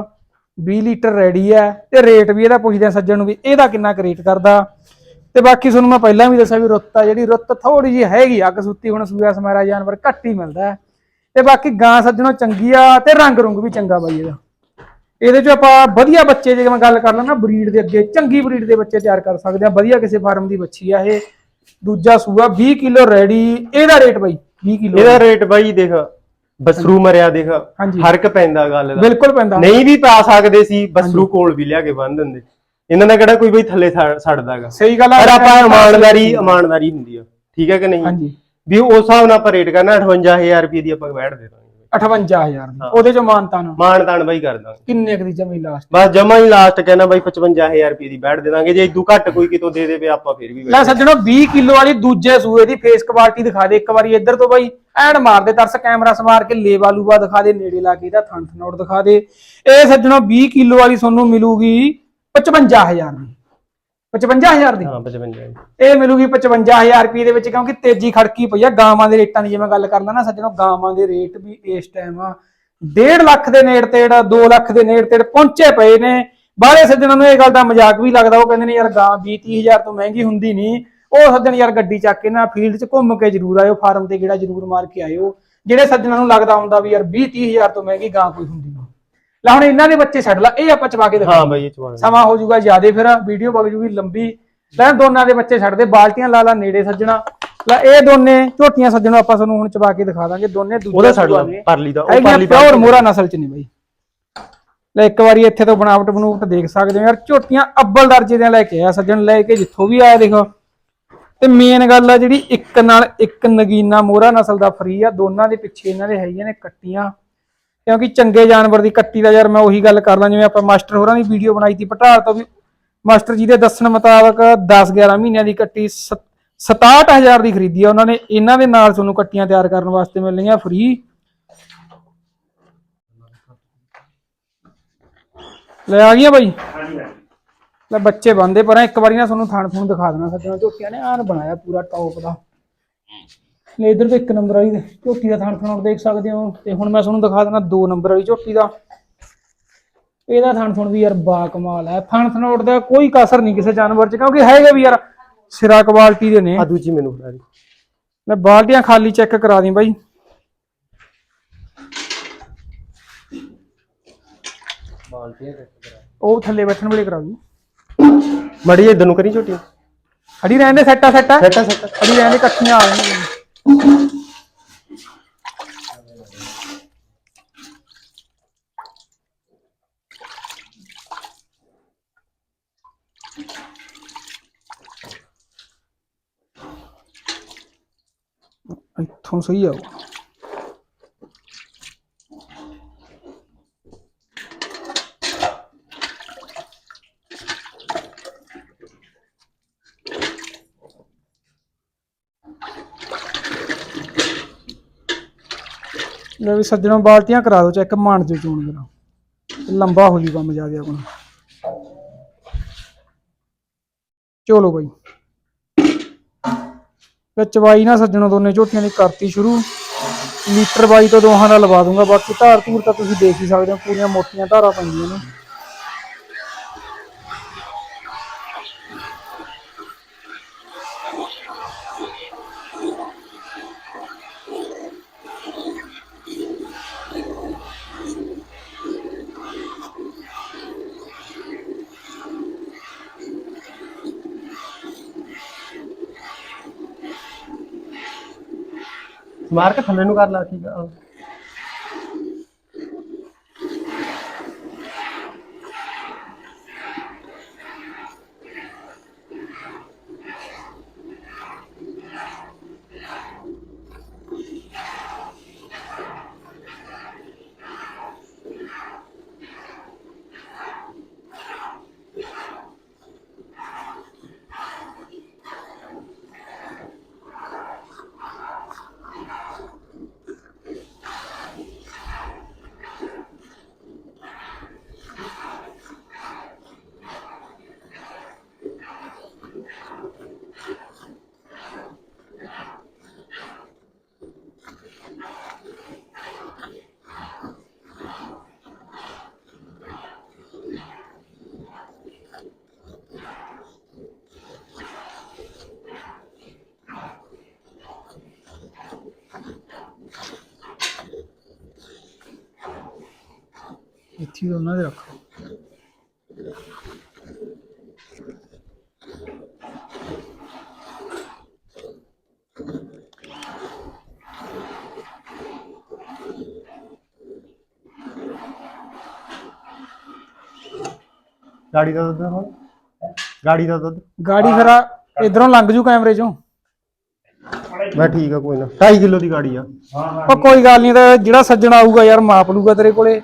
Speaker 1: 20 ਲੀਟਰ ਰੈਡੀ ਹੈ ਤੇ ਰੇਟ ਵੀ ਇਹਦਾ ਪੁੱਛਦੇ ਆ ਸੱਜਣ ਨੂੰ ਵੀ ਇਹਦਾ ਕਿੰਨਾ ਕੁ ਰੇਟ ਕਰਦਾ। ਤੇ ਬਾਕੀ ਤੁਹਾਨੂੰ ਮੈਂ ਪਹਿਲਾਂ ਵੀ ਦੱਸਿਆ ਵੀ ਰੁੱਤ ਆ ਜਿਹੜੀ, ਰੁੱਤ ਥੋੜੀ ਜਿਹੀ ਹੈਗੀ ਆ ਸੁੱਤੀ ਹੁਣ, ਸੂਆ ਸਮਾਰਾ ਜਾਨਵਰ ਘੱਟ ਹੀ ਮਿਲਦਾ ਹੈ। ਤੇ ਬਾਕੀ ਗਾਂ ਸੱਜਣੋ ਚੰਗੀ ਆ ਤੇ ਰੰਗ ਰੁੰਗ ਵੀ ਚੰਗਾ ਬਾਈ ਇਹਦਾ। ਇਹਦੇ ਚ ਆਪਾਂ ਵਧੀਆ ਬੱਚੇ ਜੇ ਮੈਂ ਗੱਲ ਕਰ ਲਾਂ ਨਾ ਬਰੀਡ ਦੇ ਅੱਗੇ ਚੰਗੀ ਬਰੀਡ ਦੇ ਬੱਚੇ ਤਿਆਰ ਕਰ ਸਕਦੇ ਆ, ਵਧੀਆ ਕਿਸੇ ਫਾਰਮ ਦੀ ਬੱਚੀ ਆ ਇਹ। ਦੂਜਾ ਸੂਆ 20 ਕਿਲੋ ਰੈਡੀ ਇਹਦਾ ਰੇਟ ਬਾਈ 20 ਕਿਲੋ।
Speaker 2: ਇਹਦਾ ਰੇਟ ਬਾਈ ਦੇਖ ਬਸਰੂ ਮਰਿਆ ਦੇਖ
Speaker 1: ਹਾਂਜੀ।
Speaker 2: ਫ਼ਰਕ ਪੈਂਦਾ ਗੱਲ ਦਾ।
Speaker 1: ਬਿਲਕੁਲ ਪੈਂਦਾ।
Speaker 2: ਨਹੀਂ ਵੀ ਪਾ ਸਕਦੇ ਸੀ ਬਸਰੂ ਕੋਲ ਵੀ ਲਿਆ ਕੇ ਬੰਨ ਦਿੰਦੇ। ਇਹਨਾਂ ਦਾ ਕਿਹੜਾ ਕੋਈ ਬਈ ਥੱਲੇ ਸੜ- ਸੜਦਾਗਾ
Speaker 1: ਸਹੀ ਗੱਲ ਆ।
Speaker 2: ਪਰ ਆਪਾਂ ਇਮਾਨਦਾਰੀ ਇਮਾਨਦਾਰੀ ਹੁੰਦੀ ਆ। ਠੀਕ ਹੈ ਕਿ ਨਹੀਂ?
Speaker 1: ਹਾਂਜੀ।
Speaker 2: ਵੀ ਉਸ ਹਿਸਾਬ ਨਾਲ ਆਪਾਂ ਰੇਟ ਕਰਨਾ 58000 ਰੁਪਏ ਦੀ ਆਪਾਂ ਬੈਠ ਦੇ ਦਾਂਗੇ।
Speaker 1: 58000 ਦੀ। ਉਹਦੇ ਚ ਮਾਨਤਾ ਨਾ
Speaker 2: ਤਾਣ ਬਾਈ ਕਰ ਦਾਂਗੇ
Speaker 1: ਕਿੰਨੇ ਕੁ ਦੀ ਜਮੀ ਲਾਸਟ
Speaker 2: ਬਸ ਜਮਾ ਹੀ ਲਾਸਟ ਕਹਿਣਾ ਬਾਈ 55000 ਰੁਪਏ ਦੀ ਬੈਠ ਦੇ ਦਾਂਗੇ। ਜੇ ਇਦੋਂ ਘੱਟ ਕੋਈ ਕਿਤੋਂ ਦੇ ਦੇਵੇ ਆਪਾਂ ਫਿਰ ਵੀ
Speaker 1: ਲੈ ਸੱਜਣੋ 20 ਕਿਲੋ ਵਾਲੀ ਦੂਜੇ ਸੂਏ ਦੀ ਫੇਸ ਕੁਆਲਿਟੀ ਦਿਖਾ ਦੇ ਇੱਕ ਵਾਰੀ ਇੱਧਰ ਤੋਂ ਬਾਈ। ਐਨ ਮਾਰ ਦੇ ਤਰਸ ਕੈਮਰਾ ਸਮਾਰ ਕੇ ਲੇਵਾ ਲੂਵਾ ਦਿਖਾ ਦੇ ਨੇੜੇ ਲਾ ਕੇ ਇਹਦਾ ਥਣ ਥਨੋਟ ਦਿਖਾ ਦੇ। ਇਹ ਸੱਜਣੋ 20 ਕਿਲੋ ਵਾਲੀ ਤੁਹਾਨੂੰ ਮਿਲੂਗੀ 55000 ਦੀ। 55000 ਦੀ।
Speaker 2: ਹਾਂ 55
Speaker 1: ਇਹ ਮਿਲੂਗੀ 55000 ਰੁਪਏ ਦੇ ਵਿੱਚ ਕਿਉਂਕਿ ਤੇਜ਼ੀ ਖੜਕੀ ਪਈ ਆ। ਗਾਵਾਂ ਦੇ ਰੇਟਾਂ ਦੀ ਜੇ ਮੈਂ ਗੱਲ ਕਰਦਾ ਨਾ ਸੱਜਣੋ ਗਾਵਾਂ ਦੇ ਰੇਟ ਵੀ ਇਸ ਟਾਈਮ ਆ 1.5 ਲੱਖ ਦੇ ਨੇੜ ਤੇੜ 2 ਲੱਖ ਦੇ ਨੇੜ ਤੇੜ ਪਹੁੰਚੇ ਪਏ ਨੇ। ਬਾਹਲੇ ਸੱਜਣਾਂ ਨੂੰ ਇਹ ਗੱਲ ਦਾ ਮਜ਼ਾਕ ਵੀ ਲੱਗਦਾ ਉਹ ਕਹਿੰਦੇ ਨੇ ਯਾਰ ਗਾਂ 20 30000 ਤੋਂ ਮਹਿੰਗੀ ਹੁੰਦੀ ਨਹੀਂ। ਉਹ ਸੱਜਣ ਯਾਰ ਗੱਡੀ ਚੱਕ ਕੇ ਨਾ ਫੀਲਡ 'ਚ ਘੁੰਮ ਕੇ ਜ਼ਰੂਰ ਆਇਓ ਫਾਰਮ ਤੇ ਕਿਹੜਾ ਜ਼ਰੂਰ ਮਾਰ ਕੇ ਆਇਓ। ਜਿਹੜੇ ਸੱਜਣਾਂ ਨੂੰ ਲੱਗਦਾ ਹੁੰਦਾ ਵੀ ਯਾਰ 20 30000 ਤੋਂ ਮਹਿੰਗੀ ਗਾਂ ਕੋਈ ਹੁੰਦੀ ਨਹੀਂ। ਲੈ ਹੁਣ ਇਹਨਾਂ ਦੇ ਬੱਚੇ ਛੱਡ ਲਾ ਇਹ ਆਪਾਂ ਚਵਾ ਕੇ ਦਿਖਾ
Speaker 2: ਹਾਂ ਬਾਈ ਇਹ ਚਵਾਂਗੇ
Speaker 1: ਸਮਾਂ ਹੋ ਜਾਊਗਾ ਜ਼ਿਆਦੇ ਫਿਰ ਵੀਡੀਓ ਬਗ ਜੂਗੀ ਲੰਬੀ। ਲੈ ਦੋਨਾਂ ਦੇ ਬੱਚੇ ਛੱਡ ਦੇ ਬਾਲਟੀਆਂ ਲਾ ਲਾ ਨੇੜੇ ਸੱਜਣਾ। ਲੈ ਇਹ ਦੋਨੇ ਝੋਟੀਆਂ ਸੱਜਣੋ ਆਪਾਂ ਤੁਹਾਨੂੰ ਹੁਣ ਚਬਾ ਕੇ ਦਿਖਾ ਦਾਂਗੇ। ਦੋਨੇ ਦੂਜੇ
Speaker 2: ਉਹਦਾ ਛੱਡ ਲਾ ਪਰਲੀ ਦਾ ਉਹ ਪਰਲੀ
Speaker 1: ਪਿਓਰ ਮੋਰਾ ਨਸਲ ਚ ਨਹੀਂ ਬਾਈ। ਲੈ ਇੱਕ ਵਾਰੀ ਇੱਥੇ ਤੋਂ ਬਣਾਵਟ ਬਣੂਵਟ ਦੇਖ ਸਕਦੇ ਹੋ ਯਾਰ ਝੋਟੀਆਂ ਅੱਬਲ ਦਰਜੇ ਦੀਆਂ ਲੈ ਕੇ ਆਇਆ ਸੱਜਣ ਲੈ ਕੇ ਜਿੱਥੋਂ ਵੀ ਆਇਆ ਦੇਖੋ। ਤੇ ਮੇਨ ਗੱਲ ਆ ਜਿਹੜੀ ਇੱਕ ਨਾਲ ਇੱਕ ਨਗੀਨਾ ਮੋਰਾ ਨਸਲ ਦਾ ਫਰੀ ਆ ਦੋਨਾਂ ਦੇ ਪਿੱਛੇ ਇਹਨਾਂ ਦੇ ਹੈਗੀਆਂ ਨੇ ਕੱਟੀਆਂ। ਕਿਉਂਕਿ ਚੰਗੇ ਜਾਨਵਰ ਦੀ ਕੱਟੀ ਦਾ ਯਾਰ ਮੈਂ ਉਹੀ ਗੱਲ ਕਰਦਾ ਜਿਵੇਂ ਆਪਾਂ ਮਾਸਟਰ ਹੋਰਾਂ ਦੀ ਵੀਡੀਓ ਬਣਾਈ ਸੀ ਪਟਾਲ ਤੋਂ ਵੀ ਮਾਸਟਰ ਜੀ ਦੇ ਦੱਸਣ ਮੁਤਾਬਕ 10 11 ਮਹੀਨਿਆਂ ਦੀ ਕੱਟੀ 67000 ਦੀ ਖਰੀਦੀ ਆ ਉਹਨਾਂ ਨੇ ਇਹਨਾਂ ਦੇ ਨਾਲ ਤੁਹਾਨੂੰ ਕੱਟੀਆਂ ਤਿਆਰ ਕਰਨ ਵਾਸਤੇ ਮਿਲਣੀਆਂ ਫ੍ਰੀ ਲੈ ਆ ਗਈਆਂ ਬਾਈ? ਲੈ ਬੱਚੇ ਬੰਦੇ ਪਰ ਇੱਕ ਵਾਰੀ ਨਾ ਤੁਹਾਨੂੰ ਥਾਣ ਥੂਣ ਦਿਖਾ ਦੇਣਾ ਸੱਜਣਾ ਝੋਟੀਆਂ ਨੇ ਆਨ ਬਣਾਇਆ ਪੂਰਾ ਟੌਪ ਦਾ। ਲੈ ਇਧਰ ਤੋਂ ਇੱਕ ਨੰਬਰ ਵਾਲੀ ਝੋਟੀ ਦਾ ਥਣ ਥਣ ਦੇਖ ਸਕਦੇ ਹੋ। ਤੇ ਹੁਣ ਮੈਂ ਤੁਹਾਨੂੰ ਦਿਖਾ ਦੇਣਾ ਦੋ ਨੰਬਰ ਵਾਲੀ ਝੋਟੀ ਦਾ। ਇਹਦਾ ਥਣ ਥਣ ਵੀ ਯਾਰ ਬਾ ਕਮਾਲ ਹੈ। ਥਣ ਥਣੋਟ ਦਾ ਕੋਈ ਕਸਰ ਨਹੀਂ ਕਿਸੇ ਜਾਨਵਰ 'ਚ ਕਿਉਂਕਿ ਹੈਗੇ ਵੀ ਯਾਰ ਸਿਰਾ ਕੁਆਲਿਟੀ ਦੇ ਨੇ।
Speaker 2: ਆ ਦੂਜੀ ਮੈਨੂੰ ਫੜਾ ਦੇ।
Speaker 1: ਲੈ ਬਾਲਟੀਆਂ ਖਾਲੀ ਚੈੱਕ ਕਰਾ ਦੀ ਬਾਈ। ਉਹ ਥੱਲੇ ਬੈਠਣ ਵੇਲੇ ਕਰਾ ਦੂੰ
Speaker 2: ਮੜੀ ਇਧਰ ਨੂੰ ਕਰੀ ਝੋਟੀ।
Speaker 1: ਖੜੀ ਰਹਿੰਦੇ ਸੈੱਟਾ ਸੈੱਟਾ
Speaker 2: ਸੈਟਾ ਸੈਟਾ
Speaker 1: ਖੜੀ ਰਹਿੰਦੇ ਇਕੱਠੀਆਂ ਆ ਜਾਣਗੀਆਂ ਇੱਥੋਂ ਸਹੀ ਆਉ ਲੈ ਵੀ ਸੱਜਣੋਂ ਬਾਲਟੀਆਂ ਕਰਾ ਦਿਓ ਚੈੱਕ ਮਾਨ ਜੋ ਚੋਣ ਮੇਰਾ ਲੰਬਾ ਹੋ ਜੂ ਕੰਮ ਜ਼ਿਆਦਾ ਆਪਣਾ। ਚਲੋ ਬਾਈ। ਵਿੱਚ ਵਾਈ ਨਾ ਸੱਜਣੋਂ ਦੋਨੇ ਝੋਟੀਆਂ ਦੀ ਕਰਤੀ ਸ਼ੁਰੂ। ਲੀਟਰ ਬਾਈ ਤੋਂ ਦੋਹਾਂ ਦਾ ਲਵਾ ਦੂੰਗਾ। ਬਾਕੀ ਧਾਰ ਧੂਰ ਤਾਂ ਤੁਸੀਂ ਦੇਖ ਹੀ ਸਕਦੇ ਹੋ, ਪੂਰੀਆਂ ਮੋਟੀਆਂ ਧਾਰਾਂ ਪੈਂਦੀਆਂ ਨੇ।
Speaker 2: ਮਾਰ ਕੇ ਥੱਲੇ ਨੂੰ ਕਰ ਲਾ ਠੀਕ ਆ।
Speaker 1: ਇੱਥੇ ਹੀ ਉਹਨਾਂ ਦੇ ਰੱਖੋ।
Speaker 2: ਗਾੜੀ ਦਾ ਦੁੱਧ ਹੁਣ ਗਾੜੀ ਦਾ ਦੁੱਧ?
Speaker 1: ਗਾੜੀ ਫਿਰ ਇਧਰੋਂ ਲੰਘ ਜੂ ਕੈਮਰੇ ਚੋਂ।
Speaker 2: ਮੈਂ ਠੀਕ ਆ ਕੋਈ ਨਾ। 2.5 ਕਿਲੋ ਦੀ ਗਾੜੀ ਆ।
Speaker 1: ਉਹ ਕੋਈ ਗੱਲ ਨਹੀਂ ਤਾਂ ਜਿਹੜਾ ਸੱਜਣ ਆਊਗਾ ਯਾਰ ਮਾਪ ਲੂਗਾ ਤੇਰੇ ਕੋਲੇ।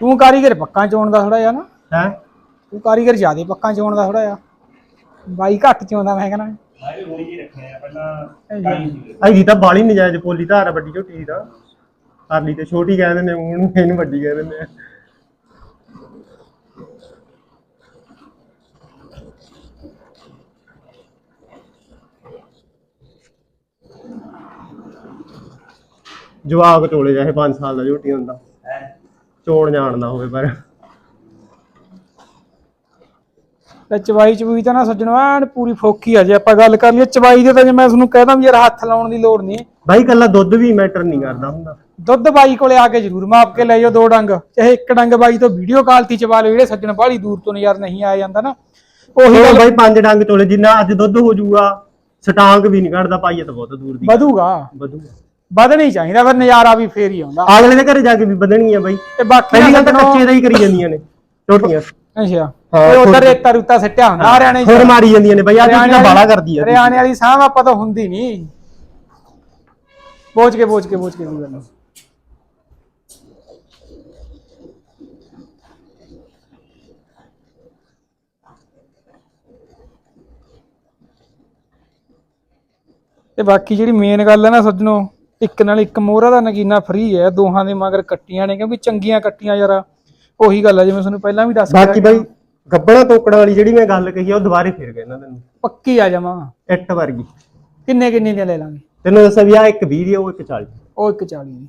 Speaker 1: ਤੂੰ ਕਾਰੀਗਰ ਪੱਕਾਂ ਚੋਣ ਦਾ ਥੋੜਾ ਜਿਹਾ ਨਾ।
Speaker 2: ਹੈ?
Speaker 1: ਤੂੰ ਕਾਰੀਗਰ ਜ਼ਿਆਦੇ ਪੱਕਾਂ ਚੋਣ ਦਾ ਥੋੜਾ ਜਿਹਾ। ਬਾਈ ਘੱਟ ਚੋਂਦਾ ਮੈਂ ਕਹਿੰਦਾ।
Speaker 2: ਆਈ ਦੀ ਤਾਂ ਬਾਲੀ ਨਜਾਇਜ਼ ਪੋਲੀ ਧਾਰ ਆ ਵੱਡੀ ਝੋਟੀ ਦੀ ਤਾਂ। ਕਰਲੀ ਤੇ ਛੋਟੀ ਕਹਿ ਦਿੰਦੇ ਮੂੰਹ ਨੂੰ ਇਹਨੂੰ ਵੱਡੀ ਕਹਿ ਦਿੰਦੇ ਆ। ਜਵਾਕ ਟੋਲੇ ਜਾਏ 5 ਸਾਲ ਦਾ ਝੋਟੀ ਹੁੰਦਾ। ਚੋਣ ਜਾਣਦਾ ਹੋਵੇ ਪਰ।
Speaker 1: ਤੇ ਚਵਾਈ ਚਵੂਈ ਤਾਂ ਨਾ ਸੱਜਣੋ ਐਨ ਪੂਰੀ ਫੋਕੀ ਆ ਜੇ ਆਪਾਂ ਗੱਲ ਕਰ ਲਈਏ ਚਵਾਈ ਦੇ ਤਾਂ ਜੇ ਮੈਂ ਤੁਹਾਨੂੰ ਕਹਿਦਾ ਵੀ ਯਾਰ ਹੱਥ ਲਾਉਣ ਦੀ ਲੋੜ ਨਹੀਂ।
Speaker 2: ਬਾਈ ਕੱਲਾ ਦੁੱਧ ਵੀ ਮੈਟਰ ਨਹੀਂ ਕਰਦਾ ਹੁੰਦਾ।
Speaker 1: ਦੁੱਧ ਬਾਈ ਕੋਲੇ ਆ ਕੇ ਜ਼ਰੂਰ ਮਾਪ ਕੇ ਲੈ ਜਾਓ ਦੋ ਡੰਗ। ਚਾਹੇ ਇੱਕ ਡੰਗ ਬਾਈ ਤੋਂ ਵੀਡੀਓ ਕਾਲ ਤੇ ਚਵਾ ਲਓ ਜਿਹੜੇ ਸੱਜਣ ਬਾਹਲੀ ਦੂਰ ਤੋਂ ਯਾਰ ਨਹੀਂ ਆਇਆ ਜਾਂਦਾ ਨਾ। ਉਹੀ ਗੱਲ
Speaker 2: ਬਾਈ ਪੰਜ ਡੰਗ ਚੋਲੇ ਜਿੰਨਾ ਅੱਜ ਦੁੱਧ ਹੋ ਜਾਊਗਾ ਸਟਾਂਕ ਵੀ ਨਹੀਂ ਕੱਢਦਾ ਪਾਈਏ ਤਾਂ ਬਹੁਤ ਦੂਰ ਦੀ।
Speaker 1: ਵਧੂਗਾ।
Speaker 2: ਵਧੂਗਾ।
Speaker 1: ਵਧਣੀ ਚਾਹੀਦਾ ਫਿਰ ਨਜ਼ਾਰਾ ਵੀ ਫੇਰ ਹੀ ਆਉਂਦਾ।
Speaker 2: ਅਗਲੇ ਦੇ ਘਰੇ ਜਾ ਕੇ ਵੀ ਵਧਣੀ ਆ ਬਾਈ।
Speaker 1: ਤੇ ਬਾਕੀ
Speaker 2: ਪਹਿਲੀ ਗੱਲ ਤਾਂ ਕੱਚੇ ਦਾ ਹੀ ਕਰੀ ਜਾਂਦੀਆਂ ਨੇ ਝੋਟੀਆਂ
Speaker 1: ਅੱਛਾ। ਉਹ ਉਧਰ ਰੇਤਾ ਰੁੱਤਾ ਸਿੱਟਿਆ ਹੁੰਦਾ ਹਰਿਆਣੇ
Speaker 2: ਹੋਰ ਮਾਰੀ ਜਾਂਦੀਆਂ ਨੇ ਬਾਈ
Speaker 1: ਹਰਿਆਣੇ
Speaker 2: ਤਾਂ ਬਾਲਾ ਕਰਦੀ ਆ
Speaker 1: ਹਰਿਆਣੇ ਵਾਲੀ ਸਾਹ ਆਪਾਂ ਤਾਂ ਹੁੰਦੀ ਨਹੀਂ। ਬੋਝ ਕੇ ਬੋਝ ਕੇ ਬੋਝ ਕੇ ਕੋਈ ਗੱਲ। ਤੇ ਬਾਕੀ ਜਿਹੜੀ ਮੇਨ ਗੱਲ ਹੈ ਨਾ ਸੱਜਣੋ ਇੱਕ ਨਾਲ ਇੱਕ ਮੋਹਰਾ ਦਾ ਨਗੀਨਾ ਫ੍ਰੀ ਹੈ ਦੋਹਾਂ ਦੇ ਮਗਰ ਕੱਟੀਆਂ ਨੇ ਕਿਉਂਕਿ ਚੰਗੀਆਂ ਕੱਟੀਆਂ ਯਾਰ। ਉਹੀ ਗੱਲ ਹੈ ਜਿਵੇਂ ਤੁਹਾਨੂੰ ਪਹਿਲਾਂ ਵੀ ਦੱਸ ਕੇ
Speaker 2: ਬਾਕੀ ਬਾਈ ਗੱਬਣਾ ਤੋਕੜਾਂ ਵਾਲੀ ਜਿਹੜੀ ਮੈਂ ਗੱਲ ਕਹੀ ਆ ਉਹ ਦੁਬਾਰੇ ਫੇਰ ਗਏ ਇਹਨਾਂ ਤੈਨੂੰ।
Speaker 1: ਪੱਕੀ ਆ ਜਾਵਾਂ
Speaker 2: ਇੱਟ ਵਰਗੀ।
Speaker 1: ਕਿੰਨੇ ਕਿੰਨੇ ਦੀਆਂ ਲੈ ਲਾਂਗੇ?
Speaker 2: ਤੈਨੂੰ ਦੱਸਾਂ ਵੀ ਆ ਇੱਕ 20 ਦੀ ਉਹ ਇੱਕ 40
Speaker 1: ਉਹ 140 ਦੀ।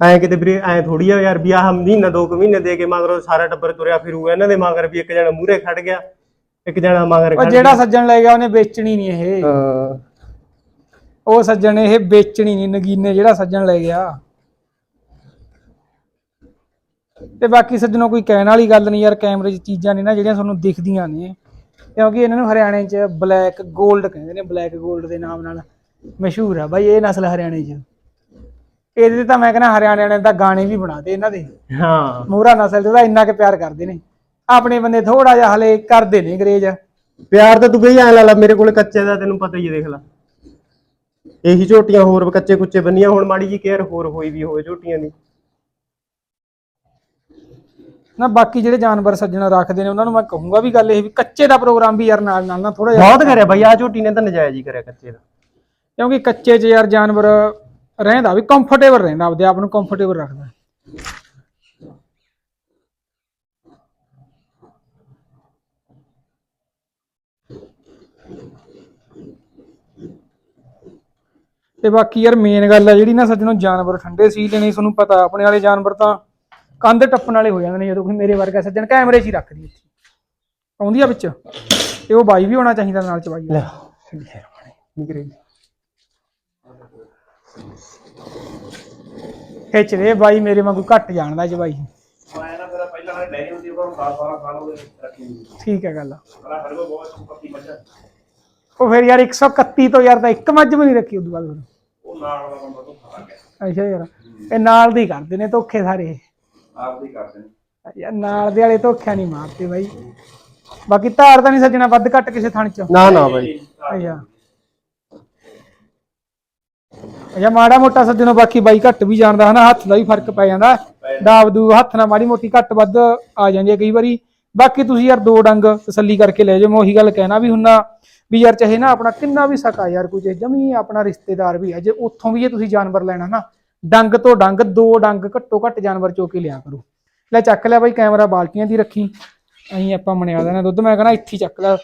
Speaker 2: ਐ ਕਿਤੇ ਵੀਰੇ ਐ ਥੋੜੀ ਆ ਯਾਰ ਵੀ ਆਹ ਮਹੀਨਾ ਦੋ ਕੁ ਮਹੀਨੇ ਦੇ ਕੇ ਮਗਰੋਂ ਸਾਰਾ ਟੱਬਰ ਤੁਰਿਆ ਫਿਰੂਗਾ ਇਹਨਾਂ ਦੇ ਮਗਰ ਵੀ ਇੱਕ ਜਣਾ ਮੂਹਰੇ ਖੜ ਗਿਆ ਇੱਕ ਜਣਾ ਮਗਰ
Speaker 1: ਉਹ ਜਿਹੜਾ ਸੱਜਣ ਲੈ ਗਿਆ ਉਹਨੇ ਵੇਚਣੀ ਨਹੀਂ ਇਹ।
Speaker 2: ਹਾਂ।
Speaker 1: ਉਹ ਸੱਜਣ ਇਹ ਵੇਚਣੀ ਨਹੀਂ ਨਗੀਨੇ ਜਿਹੜਾ ਸੱਜਣ ਲੈ ਗਿਆ। ਤੇ ਬਾਕੀ ਸੱਜਣੋਂ ਕੋਈ ਕਹਿਣ ਵਾਲੀ ਗੱਲ ਨਹੀਂ ਯਾਰ ਕੈਮਰੇ 'ਚ ਚੀਜ਼ਾਂ ਨੇ ਨਾ ਜਿਹੜੀਆਂ ਤੁਹਾਨੂੰ ਦਿਖਦੀਆਂ ਨੇ। ਕਿਉਂਕਿ ਇਹਨਾਂ ਨੂੰ ਹਰਿਆਣੇ 'ਚ ਬਲੈਕ 골ਡ ਕਹਿੰਦੇ ਨੇ ਬਲੈਕ 골ਡ ਦੇ ਨਾਮ ਨਾਲ ਮਸ਼ਹੂਰ ਆ ਬਾਈ ਇਹ ਨਸਲ ਹਰਿਆਣੇ 'ਚ। ਇਹਦੇ ਤੇ ਤਾਂ ਮੈਂ ਕਹਿੰਦਾ ਹਰਿਆਣੇ ਵਾਲਿਆਂ ਤਾਂ ਗਾਣੇ ਵੀ ਬਣਾਦੇ ਇਹਨਾਂ ਦੇ।
Speaker 2: ਹਾਂ।
Speaker 1: ਮੋਹਰਾ ਨਸਲ ਤਾਂ ਇੰਨਾ ਕਿ ਪਿਆਰ ਕਰਦੇ ਨੇ। ਆਪਣੇ ਬੰਦੇ ਥੋੜਾ ਜਿਹਾ ਹਲੇ ਕਰਦੇ ਨੇ ਅੰਗਰੇਜ਼।
Speaker 2: ਪਿਆਰ ਤਾਂ ਤੂੰ ਬਈ ਐ ਲਾ ਲਾ ਮੇਰੇ ਕੋਲ ਕੱਚੇ ਦਾ ਤੈਨੂੰ ਪਤਾ ਹੀ ਹੈ ਦੇਖ ਲੈ। ਇਹੀ ਝੋਟੀਆਂ ਹੋਰ ਕੱਚੇ ਕੁੱਚੇ ਬੰਨੀਆਂ ਹੁਣ ਮਾੜੀ ਜੀ ਕੇਅਰ ਹੋਰ ਹੋਈ ਵੀ ਹੋਵੇ ਝੋਟੀਆਂ ਦੀ।
Speaker 1: ਨਾ ਬਾਕੀ ਜਿਹੜੇ ਜਾਨਵਰ ਸੱਜਣਾ ਰੱਖਦੇ ਨੇ ਉਹਨਾਂ ਨੂੰ ਮੈਂ ਕਹੂੰਗਾ ਵੀ ਗੱਲ ਇਹ ਵੀ ਕੱਚੇ ਦਾ ਪ੍ਰੋਗਰਾਮ ਵੀ ਯਾਰ ਨਾਲ ਨਾਲ ਨਾ ਥੋੜਾ ਜਿਹਾ
Speaker 2: ਬਹੁਤ ਕਰਿਆ ਬਈ ਆ ਝੋਟੀ ਨੇ ਤਾਂ ਨਜਾਇਜ਼ ਹੀ ਕਰਿਆ ਕੱਚੇ ਦਾ।
Speaker 1: ਕਿਉਂਕਿ ਕੱਚੇ 'ਚ ਯਾਰ ਜਾਨਵਰ ਰਹਿੰਦਾ ਵੀ ਕੰਫਰਟੇਬਲ ਰਹਿੰਦਾ ਆਪਦੇ ਆਪ ਨੂੰ ਕੰਫਰਟੇਬਲ ਰੱਖਦਾ। ਤੇ ਬਾਕੀ ਯਾਰ ਮੇਨ ਗੱਲ ਆ ਜਿਹੜੀ ਨਾ ਸੱਜਣੋ ਜਾਨਵਰ ਠੰਡੇ ਸੀ ਲੈਣੇ ਤੁਹਾਨੂੰ ਪਤਾ ਆਪਣੇ ਵਾਲੇ ਜਾਨਵਰ ਤਾਂ ਕੰਧ ਟੱਪਣ ਵਾਲੇ ਹੋ ਜਾਂਦੇ ਨੇ ਜਦੋਂ ਕੋਈ ਮੇਰੇ ਵਰਗਾ ਸੱਜਣ ਕੈਮਰੇ 'ਚ ਹੀ ਰੱਖਦੀ ਇੱਥੇ। ਆਉਂਦੀ ਆ ਵਿੱਚ ਤੇ ਉਹ ਬਾਈ ਵੀ ਹੋਣਾ ਚਾਹੀਦਾ ਨਾਲ ਚਵਾਈ
Speaker 2: ਲੈ ਨਿਕਰੇ
Speaker 1: ਖਿੱਚ ਦੇ ਬਾਈ ਮੇਰੇ ਵਾਂਗੂ ਘੱਟ ਜਾਣਦਾ ਚਵਾਈ
Speaker 3: ਮੈਂ ਨਾ ਮੇਰਾ ਪਹਿਲਾਂ ਨਾਲ ਡੈਰੀ ਹੁੰਦੀ ਉਹ 10 12 ਸਾਲ ਹੋ ਗਏ ਰੱਖੀ ਹੋਈ
Speaker 1: ਠੀਕ ਹੈ ਗੱਲ। ਉਹ ਫਿਰ ਯਾਰ 131 ਤੋਂ ਯਾਰ ਤਾਂ ਇੱਕ ਮੱਝ ਵੀ ਨਹੀਂ ਰੱਖੀ ਉਦੋਂ ਬਾਅਦ
Speaker 3: ਨਾਲ ਦਾ ਬੰਦਾ ਤੋਂ ਖਾ ਗਿਆ।
Speaker 1: ਅੱਛਾ ਯਾਰ ਇਹ ਨਾਲ ਦੇ ਹੀ ਕਰਦੇ ਨੇ ਧੋਖੇ ਸਾਰੇ।
Speaker 3: ਆਪ ਦੀ ਕਰਦੇ ਨੇ।
Speaker 1: ਯਾਰ ਨਾਲ ਦੇ ਵਾਲੇ ਧੋਖਿਆ ਨਹੀਂ ਮਾਰਦੇ ਬਾਈ। ਬਾਕੀ ਧਾਰ ਤਾਂ ਨਹੀਂ ਸੱਜਣਾ ਵੱਧ ਘੱਟ ਕਿਸੇ ਥਣ ਚ।
Speaker 2: ਨਾ ਨਾ ਬਾਈ।
Speaker 1: ਅੱਛਾ। ਅੱਛਾ ਮਾੜਾ ਮੋਟਾ ਸੱਜਣੋ ਬਾਕੀ ਬਾਈ ਘੱਟ ਵੀ ਜਾਣਦਾ ਹਨਾ ਹੱਥ ਦਾ ਵੀ ਫ਼ਰਕ ਪੈ ਜਾਂਦਾ। ਦਾਬ ਦੂ ਹੱਥ ਨਾਲ ਮਾੜੀ ਮੋਟੀ ਘੱਟ ਵੱਧ ਆ ਜਾਂਦੀ ਹੈ ਕਈ ਵਾਰੀ। ਬਾਕੀ ਤੁਸੀਂ ਯਾਰ ਦੋ ਡੰਗ ਤਸੱਲੀ ਕਰਕੇ ਲੈ ਜਾਓ ਮੈਂ ਉਹੀ ਗੱਲ ਕਹਿਣਾ ਵੀ ਹੁੰਨਾ ਵੀ ਯਾਰ ਚਾਹੇ ਨਾ ਆਪਣਾ ਕਿੰਨਾ ਵੀ ਸਕਾ ਯਾਰ ਕੋਈ ਜੇ ਜਮੀ ਆਪਣਾ ਰਿਸ਼ਤੇਦਾਰ ਵੀ ਹੈ ਜੇ ਉੱਥੋਂ ਵੀ ਜੇ ਤੁਸੀਂ ਜਾਨਵਰ ਲੈਣਾ ਨਾ ਡੰਗ ਤੋਂ ਡੰਗ ਦੋ ਡੰਗ ਘੱਟੋ ਘੱਟ ਜਾਨਵਰ ਚੋ ਕੇ ਲਿਆ ਕਰੋ। ਲੈ ਚੱਕ ਲਿਆ ਬਾਈ ਕੈਮਰਾ ਬਾਲਟੀਆਂ ਦੀ ਰੱਖੀ ਅਸੀਂ ਆਪਾਂ ਮਣਿਆ ਦੇਣਾ ਦੁੱਧ ਮੈਂ ਕਹਿੰਦਾ ਇੱਥੇ ਚੱਕ ਲਿਆ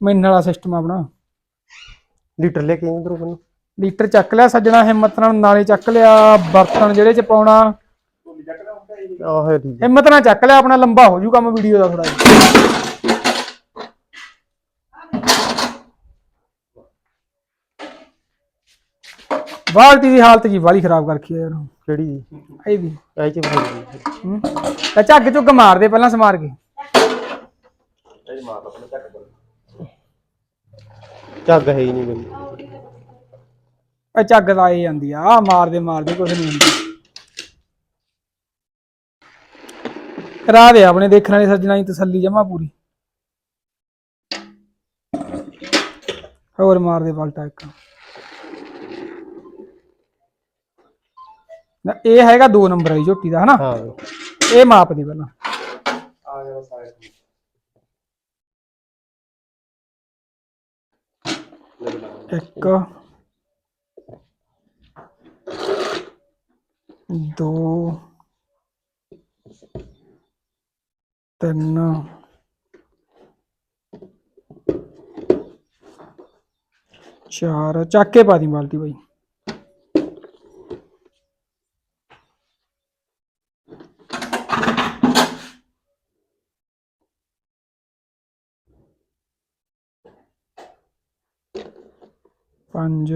Speaker 1: ਮੈਨ ਵਾਲਾ ਸਿਸਟਮ ਆਪਣਾ।
Speaker 2: ਲੀਟਰ ਲੈ ਕੇ ਇਧਰੋਂ ਬੰਨੂ
Speaker 1: ਲੀਟਰ ਚੱਕ ਲਿਆ ਸੱਜਣਾ ਹਿੰਮਤ ਨਾਲ ਨਾਲੇ ਚੱਕ ਲਿਆ ਬਰਤਨ ਜਿਹੜੇ ਚ ਪਾਉਣਾ।
Speaker 2: ਆਹ
Speaker 1: ਹਿੰਮਤ ਨਾਲ ਚੱਕ ਲਿਆ ਆਪਣਾ ਲੰਬਾ ਹੋ ਜੂ ਕੰਮ ਵੀਡੀਓ ਦਾ ਥੋੜਾ ਜਿਹਾ। ਬਾਲਟੀ ਦੀ ਹਾਲਤ ਜੀ ਵਾਲੀ ਖਰਾਬ ਕਰਖੀ ਯਾਰ
Speaker 2: ਕਿਹੜੀ ਜੀ?
Speaker 1: ਇਹਦੀ
Speaker 2: ਐ ਚ ਭਾਈ
Speaker 1: ਹੂੰ। ਤਾਂ ਝੱਗ ਝੁੱਗ ਮਾਰ ਦੇ ਪਹਿਲਾਂ ਸਮਾਰ ਕੇ।
Speaker 3: ਇਹ
Speaker 2: ਝੱਗ ਹੈ ਹੀ ਨਹੀਂ ਬਈ
Speaker 1: ਇਹ ਝੱਗ ਤਾਂ ਆਈ ਜਾਂਦੀ ਆ। ਆਹ ਮਾਰਦੇ ਮਾਰਦੇ ਕੁਝ ਨਹੀਂ ਹੁੰਦਾ। ਕਰਾ ਦੇ ਆਪਣੇ ਦੇਖਣ ਵਾਲੀ ਸੱਜਣਾ ਦੀ ਤਸੱਲੀ ਜਮਾ ਪੂਰੀ। ਹੋਰ ਮਾਰ ਦੇ ਪਲਟਾ ਇੱਕ। ਨਾ ਇਹ ਹੈਗਾ 2 ਨੰਬਰ ਵਾਲੀ ਝੋਟੀ ਦਾ ਹਨਾ?
Speaker 2: ਹਾਂ।
Speaker 1: ਇਹ ਮਾਪ ਦੀ ਪਹਿਲਾਂ।
Speaker 3: ਆ ਗਿਆ ਸਾਰੇ।
Speaker 1: ਇੱਕ ਦੋ ਤਿੰਨ ਚਾਰ ਚੱਕ ਕੇ ਪਾ ਦੀ ਬਾਲਟੀ ਬਾਈ। ਪੰਜ।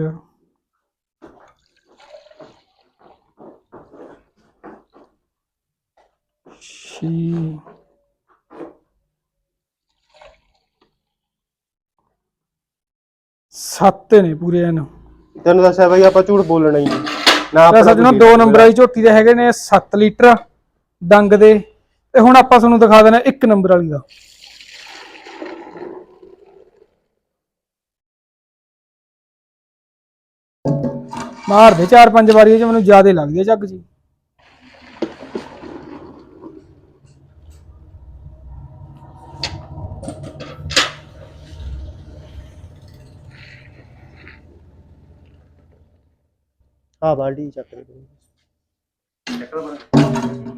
Speaker 1: ਛੇ। ਸੱਤ ਨੇ ਪੂਰੇ ਹਨ
Speaker 2: ਤੈਨੂੰ ਦੱਸਿਆ ਬਈ ਆਪਾਂ ਝੂਠ ਬੋਲਣਾ ਹੀ ਨਹੀਂ ਨਾ
Speaker 1: ਤਾਂ ਸੱਜਣੋ ਦੋ ਨੰਬਰ ਵਾਲੀ ਝੋਟੀ ਦੇ ਹੈਗੇ ਨੇ 7 ਲੀਟਰ ਡੰਗ ਦੇ। ਤੇ ਹੁਣ ਆਪਾਂ ਤੁਹਾਨੂੰ ਦਿਖਾ ਦੇਣਾ ਇੱਕ ਨੰਬਰ ਵਾਲੀ ਦਾ। ਮਾਰ ਦੇ ਚਾਰ ਪੰਜ ਵਾਰੀ ਇਹ 'ਚ ਮੈਨੂੰ ਜ਼ਿਆਦਾ ਲੱਗਦੀ ਹੈ ਝੱਗ ਜੀ।
Speaker 2: ਆ ਬਾਲਟੀ ਚੱਕ ਲੈ
Speaker 3: ਲਾ ਬਣਾ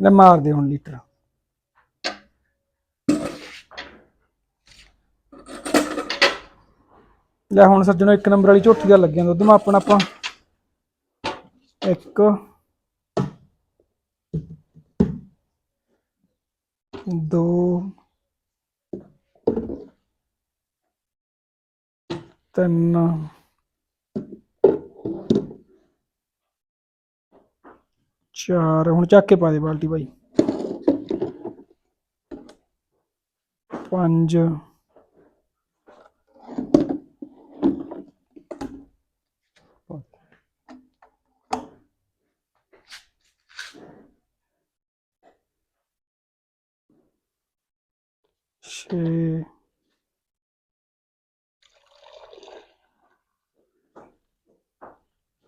Speaker 1: ਲੈ ਮਾਰ ਦੇ ਹੁਣ ਲੀਟਰ। ਲੈ ਹੁਣ ਸੱਜਣੋ, ਇੱਕ ਨੰਬਰ ਵਾਲੀ ਝੋਟੀ ਦਾ ਲੱਗਿਆ ਦੁੱਧ ਮਾ ਆਪਣਾ ਆਪਾਂ। ਇੱਕ। ਦੋ। ਤਿੰਨ। ਚਾਰ। ਹੁਣ ਚੱਕ ਕੇ ਪਾ ਦੇ ਬਾਲਟੀ ਭਾਈ ਪੰਜ।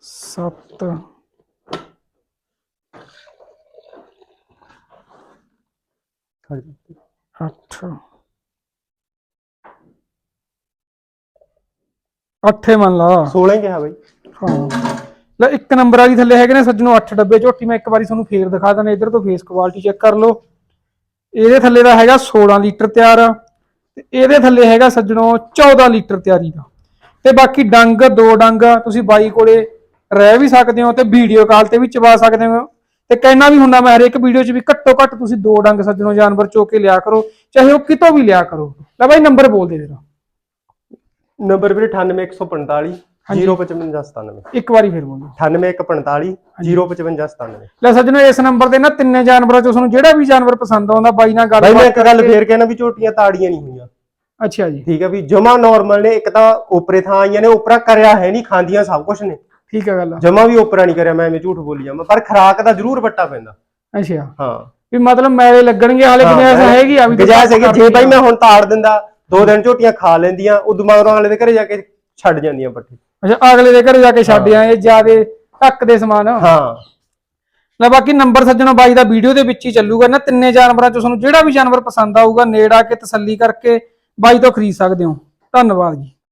Speaker 1: ਸੱਤ ਅੱਠ ਅੱਠੇ ਮੰਨ ਲਾ
Speaker 2: 16 ਕਿਹਾ ਬਈ
Speaker 1: ਹਾਂ ਲੈ ਇੱਕ ਨੰਬਰ ਵਾਲੀ ਥੱਲੇ ਹੈਗੇ ਨੇ ਸੱਜਣੋ 8 ਡੱਬੇ ਝੋਟੀ ਮੈਂ ਇੱਕ ਵਾਰੀ ਤੁਹਾਨੂੰ ਫੇਰ ਦਿਖਾ ਦਣਾ ਇਧਰ ਤੋਂ ਫੇਸ ਕੁਆਲਿਟੀ ਚੈੱਕ ਕਰ ਲਓ ਇਹਦੇ ਥੱਲੇ ਦਾ ਹੈਗਾ 16 ਲੀਟਰ ਤਿਆਰ ਤੇ ਇਹਦੇ ਥੱਲੇ ਹੈਗਾ ਸੱਜਣੋ 14 ਲੀਟਰ ਤਿਆਰੀ ਦਾ। ਤੇ ਬਾਕੀ ਡੰਗ, ਦੋ ਡੰਗ ਤੁਸੀਂ ਬਾਈ ਕੋਲੇ ਰਹਿ ਵੀ ਸਕਦੇ ਹੋ ਤੇ ਵੀਡੀਓ ਕਾਲ ਤੇ ਵੀ ਚਵਾ ਸਕਦੇ ਹੋ। ਤੇ ਕਹਿਣਾ ਵੀ ਹੁੰਦਾ ਮੈਂ ਹਰੇਕ ਵੀਡੀਓ 'ਚ ਵੀ ਘੱਟੋ ਘੱਟ ਤੁਸੀਂ ਦੋ ਡੰਗ ਸੱਜਣੋ ਜਾਨਵਰ ਚੋ ਕੇ ਲਿਆ ਕਰੋ, ਚਾਹੇ ਉਹ ਕਿਤੋਂ ਵੀ ਲਿਆ ਕਰੋ। ਲੈ ਬਾਈ ਨੰਬਰ ਬੋਲ ਦੇ ਜਰਾ।
Speaker 2: ਨੰਬਰ ਵੀਰੇ 98145 05597
Speaker 1: ਇੱਕ ਵਾਰੀ ਫੇਰ ਬੋਲੋ।
Speaker 2: 98145 05597
Speaker 1: ਲੈ ਸੱਜਣੋ ਇਸ ਨੰਬਰ ਤੇ ਨਾ ਤਿੰਨੇ ਜਾਨਵਰਾਂ ਚੋਂ ਤੁਹਾਨੂੰ ਜਿਹੜਾ ਵੀ ਜਾਨਵਰ ਪਸੰਦ ਆਉਂਦਾ ਬਾਈ ਨਾਲ ਗੱਲ
Speaker 2: ਬਾਈ ਮੈਂ ਇੱਕ ਗੱਲ ਫੇਰ ਕਹਿਣਾ ਵੀ ਝੋਟੀਆਂ ਤਾੜੀਆਂ ਨਹੀਂ ਹੋਈਆਂ।
Speaker 1: ਅੱਛਾ ਜੀ।
Speaker 2: ਠੀਕ ਹੈ ਵੀ ਜਮਾ ਨਾਰਮਲ ਨੇ ਇੱਕ ਤਾਂ ਓਪਰੇ ਥਾਂ ਆਈਆਂ ਨੇ ਓਪਰਾ ਕਰਿਆ ਹੈ ਨਹੀਂ ਖਾਂਦੀਆਂ ਸਭ ਕੁਝ ਨੇ।
Speaker 1: ਠੀਕ ਹੈ ਗੱਲ
Speaker 2: ਜਮਾ ਵੀ ਓਪਰਾ ਨਹੀਂ ਕਰਿਆ ਮੈਂ ਐਵੇਂ ਝੂਠ ਬੋਲੀ ਜਾਵਾਂ ਪਰ ਖਰਾਕ ਦਾ ਜ਼ਰੂਰ ਵੱਟਾ ਪੈਂਦਾ।
Speaker 1: ਅੱਛਾ।
Speaker 2: ਹਾਂ।
Speaker 1: ਵੀ ਮਤਲਬ ਮੈਲੇ ਲੱਗਣਗੇ ਹਾਲੇ ਐਸਾ ਹੈਗੀ ਆ ਵੀ
Speaker 2: ਗਜਾਇਜ਼ ਹੈਗੀ। ਜੇ ਬਾਈ ਮੈਂ ਹੁਣ ਤਾੜ ਦਿੰਦਾ ਦੋ ਦਿਨ ਝੋਟੀਆਂ ਖਾ ਲੈਂਦੀਆਂ ਉਦੋਂ ਮਗਰੋਂ ਅਗਲੇ ਦੇ ਘਰੇ ਜਾ ਕੇ ਛੱਡ ਜਾਂਦੀਆਂ ਪੱਠੇ।
Speaker 1: ਅੱਛਾ ਅਗਲੇ ਦੇ ਘਰੇ ਜਾ ਕੇ ਛੱਡ ਆਏ ਜਿਆਦੇ ਟੱਕ ਦੇ ਸਮਾਨ।
Speaker 2: ਹਾਂ।
Speaker 1: ਲੈ ਬਾਕੀ ਨੰਬਰ ਸੱਜਣੋ ਬਾਈ ਦਾ ਵੀਡੀਓ ਦੇ ਵਿੱਚ ਹੀ ਚੱਲੂਗਾ ਨਾ ਤਿੰਨੇ ਜਾਨਵਰਾਂ ਚੋਂ ਤੁਹਾਨੂੰ ਜਿਹੜਾ ਵੀ ਜਾਨਵਰ ਪਸੰਦ ਆਊਗਾ ਨੇੜ ਆ ਕੇ ਤਸੱਲੀ ਕਰਕੇ ਬਾਈ ਤੋਂ ਖਰੀਦ ਸਕਦੇ ਹੋ। ਧੰਨਵਾਦ ਜੀ।